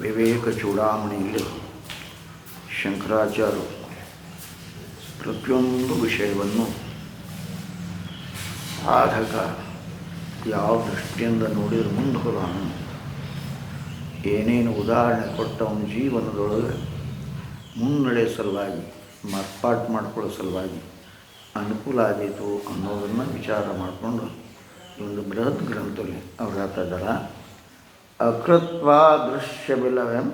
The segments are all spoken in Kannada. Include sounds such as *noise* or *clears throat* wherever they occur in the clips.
ವಿವೇಕ ಚೂಡಾಮಣಿಯಲ್ಲಿ ಶಂಕರಾಚಾರ್ಯರು ಪ್ರತಿಯೊಂದು ವಿಷಯವನ್ನು ಸಾಧಕ ಯಾವ ದೃಷ್ಟಿಯಿಂದ ನೋಡಿದ್ರೆ ಮುಂದೆ ಹೋದಾನು. ಏನೇನು ಉದಾಹರಣೆ ಕೊಟ್ಟ ಅವನ ಜೀವನದೊಳಗೆ ಮುನ್ನಡೆ ಸಲುವಾಗಿ, ಮಾರ್ಪಾಟು ಮಾಡ್ಕೊಳ್ಳೋ ಸಲುವಾಗಿ ಅನುಕೂಲ ಆಗಿತ್ತು ಅನ್ನೋದನ್ನು ವಿಚಾರ ಮಾಡಿಕೊಂಡು ಒಂದು ಬೃಹತ್ ಗ್ರಂಥದಲ್ಲಿ ಅವ್ರು ಹೇಳ್ತಾ ಇದ್ದಾರೆ ಅಕೃತ್ವ ದೃಶ್ಯವಿಲ್ಲವೆಂ?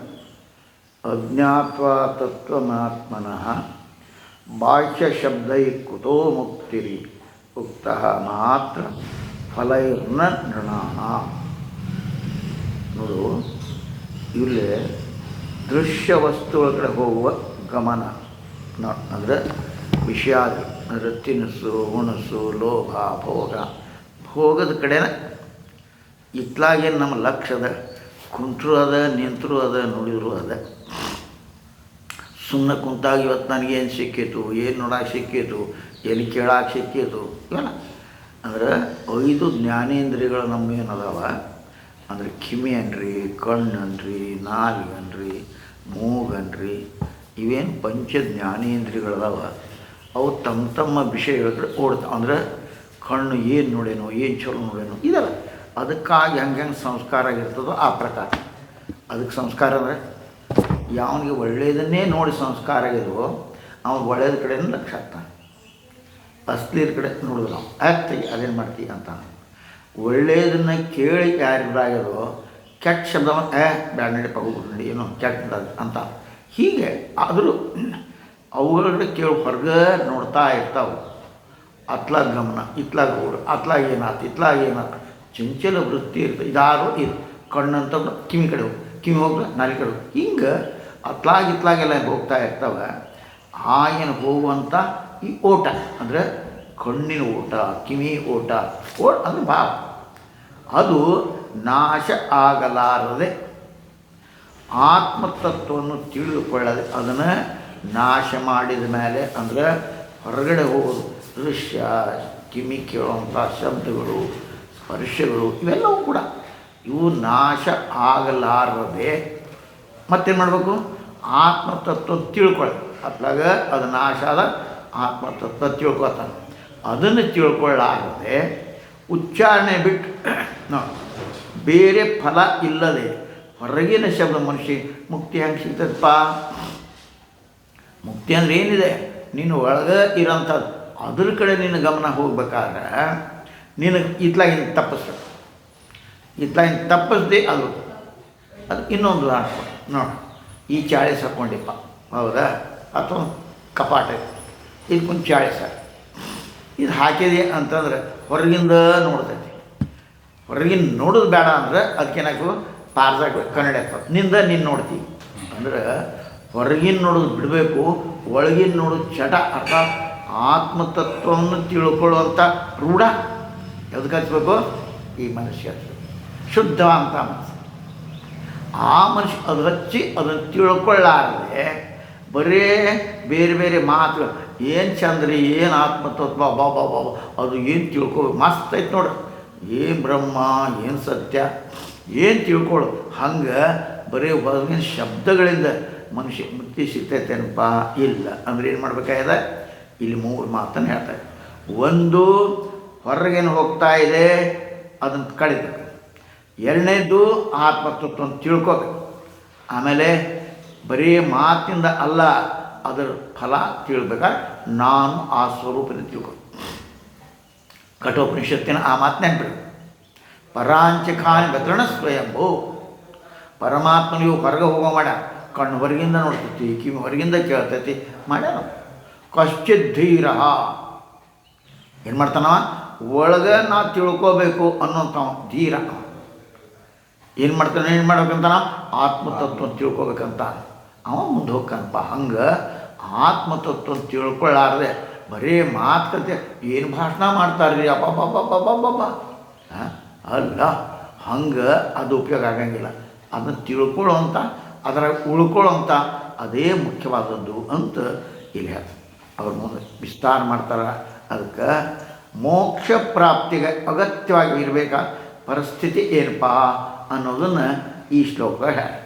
ಅಜ್ಞಾತ್ವ ತತ್ವಮಾತ್ಮನಃ. ಬಾಹ್ಯ ಶಬ್ದೈ ಕುತೋ ಮುಕ್ತಿರಿ. ಉಕ್ತ ಮಾತ್ರ ಫಲೈರ್ನ ನೃಣಾಹ. ನೋಡು, ಇಲ್ಲಿ ದೃಶ್ಯ ವಸ್ತುಗಳ ಕಡೆ ಹೋಗುವ ಗಮನ. ಅಂದರೆ ವಿಷಯಾದಿ, ಅಂದರೆ ತಿನಿಸು ಹುಣಸು ಲೋಭ, ಭೋಗ. ಭೋಗದ ಕಡೆನ ಇತ್ಲಾಗೇನು ನಮ್ಮ ಲಕ್ಷ ಅದ. ಕುಂಟ್ರೂ ಅದ, ನಿಂತರೂ ಅದ, ನೋಡಿದ್ರು ಅದ. ಸುಮ್ಮನೆ ಕುಂತಾಗ ಇವತ್ತು ನನಗೇನು ಸಿಕ್ಕಿತು? ಏನು ನೋಡಕ್ಕೆ ಸಿಕ್ಕಿತು? ಎಲ್ಲಿ ಕೇಳಕ್ಕೆ ಸಿಕ್ಕಿತು? ಇವೆಲ್ಲ ಅಂದ್ರೆ ಐದು ಜ್ಞಾನೇಂದ್ರಿಯಗಳು ನಮ್ಗೇನು ಅದಾವ? ಅಂದರೆ ಕಿಮಿ ಅನ್ರಿ, ಕಣ್ಣು ಅನ್ರಿ ನಾಲಿಗೆ ಅನ್ರಿ ಮೂಗನ್ರಿ ಇವೇನು ಪಂಚ ಜ್ಞಾನೇಂದ್ರಿಯಗಳದಾವ ಅವು ತಮ್ಮ ತಮ್ಮ ವಿಷಯ ಹೇಳಿದ್ರೆ ಓಡ್ತಾವೆ ಅಂದ್ರೆ ಕಣ್ಣು ಏನು ನೋಡೇನೋ, ಏನು ಚಲೋ ನೋಡೇನೋ, ಇದಲ್ಲ. ಅದಕ್ಕಾಗಿ ಹಂಗೆ ಹೆಂಗೆ ಸಂಸ್ಕಾರ ಆಗಿರ್ತದೋ ಆ ಪ್ರಕಾರ. ಅದಕ್ಕೆ ಸಂಸ್ಕಾರ ಅಂದರೆ, ಯಾವನಿಗೆ ಒಳ್ಳೆಯದನ್ನೇ ನೋಡಿ ಸಂಸ್ಕಾರ ಆಗಿದವೋ ಅವನು ಒಳ್ಳೆಯದ ಕಡೆನೂ ಲಕ್ಷ ಆಗ್ತಾನೆ. ಕಡೆ ನೋಡಿದ್ರು ನಾವು. ಆಗ್ತೀವಿ ಅದೇನು ಮಾಡ್ತೀವಿ ಅಂತ. ಒಳ್ಳೆಯದನ್ನು ಕೇಳಿ ಯಾರಿದ್ದಾಗಿದೋ ಕೆಟ್ಟ ಶಬ್ದವನ್ನು ಏ, ಬ್ಯಾಡ ನಡಿಪ ಹೋಗ್ಬಿಡಿ ಏನೋ ಕೆಟ್ಟ ಅಂತ ಹೀಗೆ ಆದರೂ ಅವುಗಳ ಕೇಳಿ ಹೊರಗೆ ನೋಡ್ತಾ ಇರ್ತಾವೆ. ಅತ್ಲಾಗ ಗಮನ, ಇತ್ಲಾಗ ಹೋಗ್ರು ಅತ್ಲಾಗ ಏನಾಯ್ತು ಇತ್ಲಾಗ ಏನಾಯ್ತು ಚಂಚಲ ವೃತ್ತಿ ಇರ್ತದೆ. ಇದಾರು ಇದು. ಕಣ್ಣಂತ ಕಿವಿ ಕಡೆ ಹೋಗಿ ಕಿವಿ ಹೋಗ್ಲ ನಾಲಿ ಕಡೆ ಹೋಗಿ ಹಿಂಗೆ ಅತ್ಲಾಗಿತ್ಲಾಗೆಲ್ಲ ಹೋಗ್ತಾ ಇರ್ತವೆ. ಆ ಏನು ಹೋಗುವಂಥ ಈ ಓಟ. ಅಂದರೆ ಕಣ್ಣಿನ ಓಟ ಕಿವಿ ಓಟ. ಓಟ ಅಂದರೆ ಭಾವ ಅದು ನಾಶ ಆಗಲಾರದೆ ಆತ್ಮತತ್ವವನ್ನು ತಿಳಿದುಕೊಳ್ಳದೆ ಅದನ್ನು ನಾಶ ಮಾಡಿದ ಮೇಲೆ ಅಂದರೆ ಹೊರಗಡೆ ಹೋಗೋದು. ದೃಶ್ಯ, ಕಿಮಿ ಕೇಳುವಂಥ ಶಬ್ದಗಳು ಸ್ಪರ್ಶಗಳು ಇವೆಲ್ಲವೂ ಕೂಡ. ಇವು ನಾಶ ಆಗಲಾರದೆ ಮತ್ತೇನು ಮಾಡಬೇಕು? ಆತ್ಮತತ್ವ ತಿಳ್ಕೊಳ್ಳಿ. ಅತ್ಲಾಗ ಅದು ನಾಶ ಆದ ಆತ್ಮತತ್ವ ತಿಳ್ಕೊತಾನೆ. ಅದನ್ನು ತಿಳ್ಕೊಳ್ಳಾರದೆ ಉಚ್ಚಾರಣೆ ಬಿಟ್ಟು *clears throat* ಬೇರೆ ಫಲ ಇಲ್ಲದೆ ಹೊರಗಿನ ಶಬ್ದ ಮನುಷ್ಯ ಮುಕ್ತಿ ಹೆಂಗೆ ಸಿಗ್ತದಪ್ಪ? ಮುಕ್ತಿ ಅಂದ್ರೆ ಏನಿದೆ? ನೀನು ಒಳಗೆ ಇರೋಂಥದ್ದು. ಅದ್ರ ಕಡೆ ನಿನ್ನ ಗಮನ ಹೋಗ್ಬೇಕಾದ್ರೆ ನೀನು ಇತ್ಲಾಗಿನ ತಪ್ಪಿಸ್ಬೇಕು. ಇತ್ಲಾಗಿನ ತಪ್ಪಿಸ್ದೆ ಅದು. ಅದು ಇನ್ನೊಂದು ಉದಾಹರಣೆ ನೋಡಿ, ಈ ಚಾಳಿಸ್ ಹಾಕ್ಕೊಂಡಿಪ್ಪ ಹೌದಾ? ಅಥವಾ ಕಪಾಟ. ಇದಕ್ಕೊಂದು ಸಾಕು ಇದು ಹಾಕಿದೆ ಅಂತಂದ್ರೆ ಹೊರಗಿಂದ ನೋಡ್ತೈತಿ. ಹೊರಗಿನ ನೋಡೋದು ಬೇಡ ಅಂದ್ರೆ ಅದಕ್ಕೇನಾಕು ಪಾರ್ಸಾಕ ಕನ್ನಡ ನಿಂದ ನೀನು ನೋಡ್ತೀವಿ ಅಂದ್ರೆ ಹೊರಗಿನ ನೋಡೋದು ಬಿಡಬೇಕು ಒಳಗಿನ ನೋಡೋದು ಚಟ ಅರ್ಥಾತ್ ಆತ್ಮತತ್ವವನ್ನು ತಿಳ್ಕೊಳ್ಳುವಂಥ ರೂಢ. ಎದಕ್ಕೆ ಹಚ್ಬೇಕು ಈ ಮನುಷ್ಯ. ಹಚ್ಬೇಕು ಶುದ್ಧ ಅಂತ ಮನಸ್ಸು. ಆ ಮನುಷ್ಯ ಅದು ಹಚ್ಚಿ ಅದನ್ನು ತಿಳ್ಕೊಳ್ಳಾರದೆ ಬರೇ ಬೇರೆ ಬೇರೆ ಮಾತು ಏನು ಚಂದ್ರಿ ಏನು ಆತ್ಮತತ್ವ ಬಾ ಬಾ ಬಾ ಬಾ, ಅದು ಏನು ತಿಳ್ಕೊಬೇಕು ಮಸ್ತ್ ಐತೆ ನೋಡ್ರಿ ಏನು ಬ್ರಹ್ಮ ಏನು ಸತ್ಯ ಏನು ತಿಳ್ಕೊಳ್ಳು ಹಂಗೆ ಬರೀ ಹೊರಗಿನ ಶಬ್ದಗಳಿಂದ ಮನುಷ್ಯ ಮುಕ್ತಿ ಸಿಗ್ತೈತೇನಪ್ಪ? ಇಲ್ಲ. ಅಂದ್ರೆ ಏನು ಮಾಡ್ಬೇಕಾಗಿದೆ ಇಲ್ಲಿ ಮೂರು ಮಾತನ್ನು ಹೇಳ್ತಾರೆ ಒಂದು ಹೊರಗೇನು ಹೋಗ್ತಾ ಇದೆ, ಅದನ್ನು ಕಳಿಬೇಕು. ಎರಡನೇದು ಆತ್ಮತತ್ವ ತಿಳ್ಕೋಬೇಕು. ಆಮೇಲೆ ಬರೀ ಮಾತಿಂದ ಅಲ್ಲ, ಅದರ ಫಲ ತಿಳ್ಬೇಕಾದ್ರೆ ನಾನು ಆ ಸ್ವರೂಪದಿಂದ ತಿಳ್ಕೊ. ಕಠೋಪನಿಷತ್ತಿನ ಆ ಮಾತು ನೆನ್ಪಿಡು ಪರಾಂಚಖಾನಿ ಭದ್ರಣ ಸ್ವಯಂಭೂ. ಪರಮಾತ್ಮನಿಗೂ ಹೊರಗೆ ಹೋಗೋ ಮಾಡ. ಕಣ್ಣು ಹೊರಗಿಂದ ನೋಡ್ತೈತಿ, ಕಿವಿ ಹೊರಗಿಂದ ಕೇಳ್ತೈತಿ ಮಾಡ್ಯಾನ ಕಶ್ಚಿತ್ ಧೀರ. ಏನು ಮಾಡ್ತಾನವ? ಒಳಗೆ ನಾ ತಿಳ್ಕೋಬೇಕು ಅನ್ನೋಂಥವ ಧೀರ ಏನು ಮಾಡ್ತಾನೆ, ಏನು ಮಾಡ್ಬೇಕಂತಾನ? ಆತ್ಮತತ್ವ ತಿಳ್ಕೊಬೇಕಂತ. ಅವ ಮುಂದೆ ಹೋಗ್ಕಂತ ಹಂಗೆ ಆತ್ಮತತ್ವ ತಿಳ್ಕೊಳ್ಳಾರ್ದೆ ಬರೀ ಮಾತುಕತೆ ಏನು ಭಾಷಣ ಮಾಡ್ತಾರ್ರಿ? ಅಪ್ಪ ಹಾಂ ಅಲ್ಲ, ಹಂಗೆ ಅದು ಉಪಯೋಗ ಆಗಂಗಿಲ್ಲ. ಅದನ್ನು ತಿಳ್ಕೊಳ್ಳೋಂಥ ಅದರಾಗ ಅಂತ ಅದೇ ಮುಖ್ಯವಾದದ್ದು ಅಂತ ಇಲ್ಲಿ ಹೇಳ್ತಾರೆ ಅವ್ರ ಮುಂದೆ ವಿಸ್ತಾರ ಮಾಡ್ತಾರೆ. ಅದಕ್ಕೆ ಮೋಕ್ಷ ಪ್ರಾಪ್ತಿಗೆ ಅಗತ್ಯವಾಗಿ ಇರಬೇಕಾದ ಪರಿಸ್ಥಿತಿ ಏನಪ್ಪ? ಅನ್ನೋದನ್ನು ಈ ಶ್ಲೋಕ ಹೇಳಿ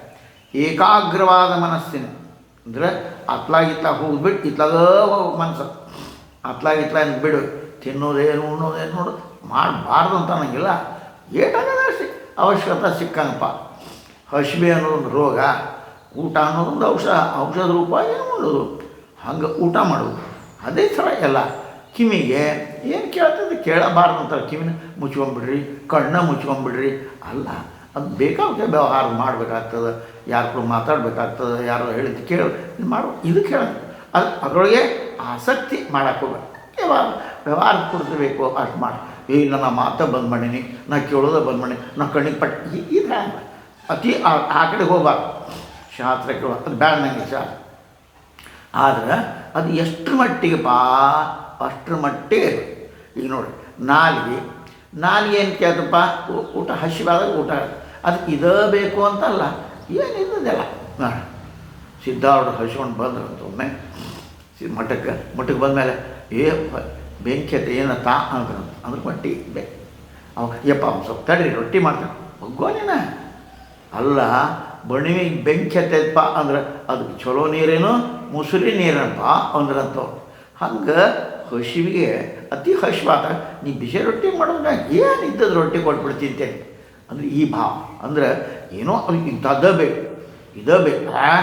ಏಕಾಗ್ರವಾದ ಮನಸ್ಸಿನ, ಅಂದರೆ ಅತ್ಲಾಗಿತ್ಲ ಹೋಗ್ಬಿಟ್ಟು ಇತ್ಲಾಗ ಮನಸ್ಸು. ಅತ್ಲಾಗಿತ್ಲ ಏನು ಬಿಡು, ತಿನ್ನೋದೇನು, ಉಣ್ಣೋದೇನು ನೋಡು, ಮಾಡಬಾರ್ದು ಅಂತ ಅನ್ನಂಗಿಲ್ಲ. ಸಿ ಅವಶ್ಯಕತೆ ಸಿಕ್ಕಂಗಪ್ಪ. ಹಸಿವೆ ಅನ್ನೋದೊಂದು ರೋಗ, ಊಟ ಅನ್ನೋದೊಂದು ಔಷಧ ಔಷಧ ರೂಪ ಏನು ಮಾಡೋದು. ಹಂಗೆ ಊಟ ಮಾಡೋದು. ಅದೇ ಥರ ಎಲ್ಲ. ಕಿವಿಗೆ, ಏನು ಕೇಳ್ತದೆ ಕೇಳಬಾರ್ದು ಅಂತಾರೆ. ಕಿವಿನ ಮುಚ್ಕೊಂಬಿಡ್ರಿ ಕಣ್ಣ ಮುಚ್ಕೊಂಬಿಡ್ರಿ. ಅಲ್ಲ, ಅದು ಬೇಕಾಗುತ್ತೆ, ವ್ಯವಹಾರ ಮಾಡಬೇಕಾಗ್ತದೆ. ಯಾರ ಕೂಡ ಮಾತಾಡಬೇಕಾಗ್ತದೆ, ಯಾರೋ ಹೇಳಿದ್ದು ಕೇಳಿ, ಇದು ಮಾಡು, ಇದು ಕೇಳ. ಅದು ಅದರೊಳಗೆ ಆಸಕ್ತಿ ಮಾಡಕ್ಕೆ ಹೋಗ್ಬೇಕು ವ್ಯವಹಾರ ವ್ಯವಹಾರ ಕೊಡ್ತಿರ್ಬೇಕು ಅಷ್ಟು ಮಾಡಿ. ಇಲ್ಲ, ನಾ ಮಾತ ಬಂದ್ ಮಾಡೀನಿ, ನಾ ಕೇಳೋದ ಬಂದ್ ಮಾಡಿ ನಾ ಕಣ್ಣಿಗೆ ಪಟ್ ಇದು ಹ್ಯಾಂಗ ಅತಿ ಆ ಕಡೆ ಹೋಗ್ಬಾರ್ದು. ಶಾಸ್ತ್ರ ಕೇಳೋ ಅದು ಬ್ಯಾಡ ನಂಗೆ ಶಾಸ್ತ್ರ. ಆದರೆ, ಅದು ಎಷ್ಟು ಮಟ್ಟಿಗೆ ಪಾ ಅಷ್ಟರ ಮಟ್ಟಿಗೆ ಈಗ ನೋಡಿ, ನಾಲಿಗೆ, ನಾಲ್ಗೆ ಏನು ಕೇಳ್ತಪ್ಪ ಊಟ ಹಸಿವಾದಾಗ ಊಟ. ಅದು ಇದೇ ಬೇಕು ಅಂತಲ್ಲ ಏನಿದ್ದದೆಲ್ಲ ನೋಡಿ ಸಿದ್ಧಾರ್ಥ ಹಸ್ಕೊಂಡು ಬಂದ್ರು ಅಂತ ಒಮ್ಮೆ. ಸಿ, ಮಠಕ್ಕೆ ಮಠಕ್ಕೆ ಬಂದಮೇಲೆ, ಏ, ಬೆಂಕಿ ಅಂತ ಏನ ತಾ ಅಂದ್ರು ಮಟ್ಟಿ ಬೇ, ಅವಾಗ, ಯಪ್ಪ, ಒಂದು ಸ್ವಲ್ಪ ತಡ್ರಿ, ರೊಟ್ಟಿ ಮಾಡ್ತಾನೆ. ಒಗ್ಗೋನೇನ ಅಲ್ಲ, ಬಣಿವಿಗೆ ಬೆಂಕಿ ಹತ್ತೈತಪ್ಪ ಅಂದ್ರೆ ಅದಕ್ಕೆ ಚಲೋ ನೀರೇನು? ಮುಸುರಿ ನೀರೇನಪ್ಪ ಅಂದ್ರಂತವ್ರು ಹಂಗೆ ಹಸಿವಿಗೆ ಅತಿ ಹಸಿವಾದ, ನೀ ಬಿಸಿ ರೊಟ್ಟಿ ಮಾಡೋದಾಗ ಏನು ಇದ್ದದ ರೊಟ್ಟಿ ಕೊಟ್ಬಿಡ್ತಿದ್ದೆ? ಅಂದರೆ ಈ ಭಾವ. ಅಂದ್ರೆ ಏನೋ ಇಂಥದ್ದೇ ಬೇಕು. ಇದೇ ಬೇಕು. ಆ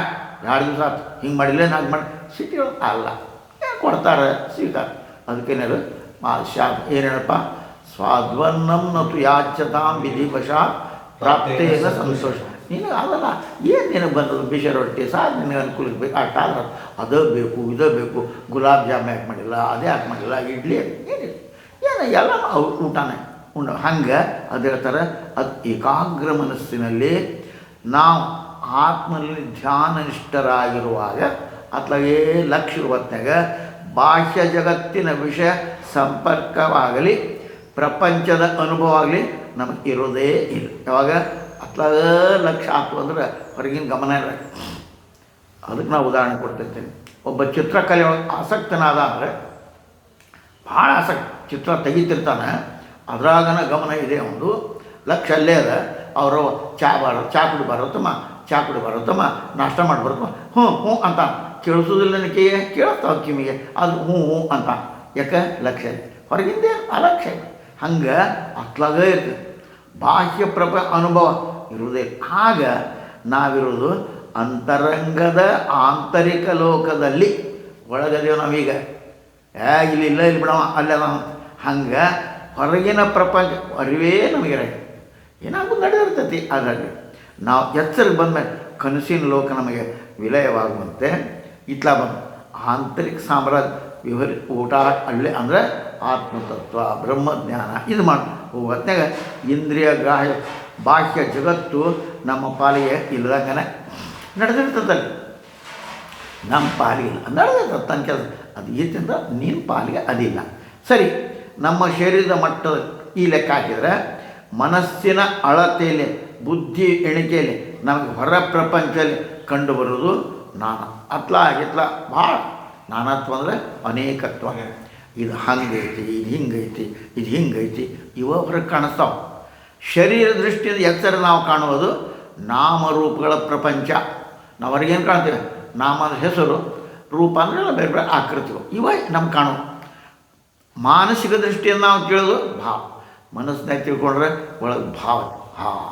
ಎರಡು ದಿವಸ ಆತು. ಹಿಂಗೆ ಮಾಡಿಲ್ಲ ನಾಲ್ಕು ಮಾಡಿ. ಸಿಟಿ ಅಲ್ಲ. ಕೊಡ್ತಾರೆ? ಸ್ವೀಕಾರ ಅದಕ್ಕೇನಾರು ಮಾ ಶಾ ಏನೇನಪ್ಪ? ಸ್ವಾದ್ವನ್ನಂ ನತು ಯಾಚತಾಂ ವಿಧಿವಶ ಪ್ರಾಪ್ತೇನ ಸಂತೋಷ. ನಿನಗೆ ಆಗಲ್ಲ ಏನು ನಿನಗೆ ಬಂದದ್ದು? ಬಿಷರ್ ರೊಟ್ಟಿ ಸಹ ನಿನಗೆ ಅನುಕೂಲಕ್ಕೆ ಬೇಕು. ಆ ಆದ್ರೆ? ಅದೇ ಬೇಕು, ಇದೇ ಬೇಕು. ಗುಲಾಬ್ ಜಾಮ್ ಯಾಕೆ ಮಾಡಿಲ್ಲ? ಅದೇ ಯಾಕೆ ಮಾಡಿಲ್ಲ? ಇಡ್ಲಿ ಏನಿಲ್ಲ. ಏನು ಎಲ್ಲ ಅವ್ರು ಊಟನೇ. ಉಂಡ ಹಂಗೆ ಅದು ಹೇಳ್ತಾರೆ, ಅದು ಏಕಾಗ್ರ ಮನಸ್ಸಿನಲ್ಲಿ ನಾವು ಆತ್ಮನಲ್ಲಿ ಧ್ಯಾನನಿಷ್ಠರಾಗಿರುವಾಗ ಅತ್ಲಾಗೇ ಲಕ್ಷ ಹೊತ್ನಾಗ ಬಾಹ್ಯ ಜಗತ್ತಿನ ವಿಷಯ ಸಂಪರ್ಕವಾಗಲಿ, ಪ್ರಪಂಚದ ಅನುಭವ ಆಗಲಿ, ನಮಗೆ ಇರೋದೇ ಇಲ್ಲ. ಯಾವಾಗ? ಅತ್ಲಾಗ ಲಕ್ಷ್ಯ ಆಯ್ತು ಅಂದ್ರೆ ಹೊರಗಿನ ಗಮನ ಇಲ್ಲ. ಅದಕ್ಕೆ ನಾವು ಉದಾಹರಣೆ ಕೊಡ್ತಿರ್ತೀನಿ. ಒಬ್ಬ ಚಿತ್ರಕಲೆ ಆಸಕ್ತನಾದ ಅಂದರೆ ಭಾಳ ಆಸಕ್ತಿ. ಚಿತ್ರ ತೆಗಿತಿರ್ತಾನೆ. ಅದ್ರಾಗನ ಗಮನ ಇದೆ ಒಂದು. ಲಕ್ಷ್ಯ ಅಲ್ಲೇ ಅದ. ಅವರು ಚಾ ಬಾರ, ಚಾ ಕುಡಿ ಬರುತ್ತಮ್ಮ ಚಾ ಕುಡಿ ಬರುತ್ತಮ್ಮ ನಾಷ್ಟ ಮಾಡಿ ಹ್ಞೂ ಹ್ಞೂ ಅಂತ. ಕೇಳಿಸೋದಿಲ್ಲ ನನಗೆ? ಕೇಳಿಸ್ತಾವ ಕಿವಿಗೆ. ಅದು ಹ್ಞೂ ಹ್ಞೂ ಅಂತ. ಯಾಕೆ? ಲಕ್ಷ್ಯ ಹೊರಗಿಂದೇ ಅಲಕ್ಷ್ಯ ಹಂಗೆ ಅತ್ಲಾಗೇ ಇರ್ತದೆ. ಬಾಹ್ಯ ಪ್ರಪ ಅನುಭವ. ಇರುವುದೇ ಆಗ ನಾವಿರೋದು ಅಂತರಂಗದ ಆಂತರಿಕ ಲೋಕದಲ್ಲಿ ಒಳಗದೇವು ನಾವೀಗ. ಇಲ್ಲಿ ಇಲ್ಲ, ಇಲ್ಲಿ ಬಿಡವ ಅಲ್ಲೇ ನಾವು. ಹಂಗೆ ಹೊರಗಿನ ಪ್ರಪಂಚ, ಅರಿವೇ ನಮಗೆ ಏನಾಗೂ ನಡೆದಿರ್ತೈತಿ. ಅದರಲ್ಲಿ ನಾವು ಎಚ್ಚರಿಗೆ ಬಂದಮೇಲೆ ಕನಸಿನ ಲೋಕ ನಮಗೆ ವಿಲಯವಾಗುವಂತೆ ಇತ್ಲ ಬಂದು ಆಂತರಿಕ ಸಾಮ್ರಾಜ್ಯ ವಿವರಿ ಊಟ ಅಲ್ಲೇ ಅಂದರೆ ಆತ್ಮತತ್ವ, ಬ್ರಹ್ಮಜ್ಞಾನ, ಇದು ಮಾಡಿ. ಹೋಗತ್ತಾಗ ಇಂದ್ರಿಯ ಗ್ರಾಹ್ಯ ಬಾಹ್ಯ ಜಗತ್ತು ನಮ್ಮ ಪಾಲಿಗೆ ಇಲ್ಲದಂಗನೆ ನಡೆದಿರ್ತದಲ್ಲಿ. ನಮ್ಮ ಪಾಲಿಗೆ ಇಲ್ಲ. ನಡೆದಿರ್ತದೆ ತನ್ನ ಕೆಲಸ ಅದು ಈತಿಂದ ನಿನ್ನ ಪಾಲಿಗೆ ಅದಿಲ್ಲ. ಸರಿ ನಮ್ಮ ಶರೀರದ ಮಟ್ಟದ ಈ ಲೆಕ್ಕ ಹಾಕಿದರೆ ಮನಸ್ಸಿನ ಅಳತೆಯಲ್ಲಿ ಬುದ್ಧಿ ಎಣಿಕೆಯಲ್ಲಿ ನಮಗೆ ಹೊರ ಪ್ರಪಂಚದಲ್ಲಿ ಕಂಡುಬರೋದು ನಾನ. ಅತ್ಲ ಆಗಿತ್ಲ ಭಾಳ ನಾನತ್ವ ಅಂದರೆ ಅನೇಕತ್ವ. ಇದು ಹಂಗೈತಿ ಇದು ಹಿಂಗೈತಿ ಇದು ಹಿಂಗೈತಿ ಇವ ಹೊರಗೆ ಕಾಣಿಸ್ತಾವೆ. ಶರೀರ ದೃಷ್ಟಿಯಿಂದ ಎತ್ತರ ನಾವು ಕಾಣುವುದು ನಾಮರೂಪಗಳ ಪ್ರಪಂಚ. ನಾವು ಹೊರಗೇನು ಕಾಣ್ತೀವಿ ನಾಮ ಅಂದರೆ ಹೆಸರು, ರೂಪ ಅಂದರೆ ಬೇರೆ ಬೇರೆ ಆಕೃತಿಗಳು. ಇವೇ ನಮ್ಮ ಕಾಣುವ. ಮಾನಸಿಕ ದೃಷ್ಟಿಯಿಂದ ನಾವು ಕೇಳೋದು ಭಾವ. ಮನಸ್ಸಿನಾಗ ತಿಳ್ಕೊಂಡ್ರೆ ಒಳಗೆ ಭಾವ. ಹಾಂ,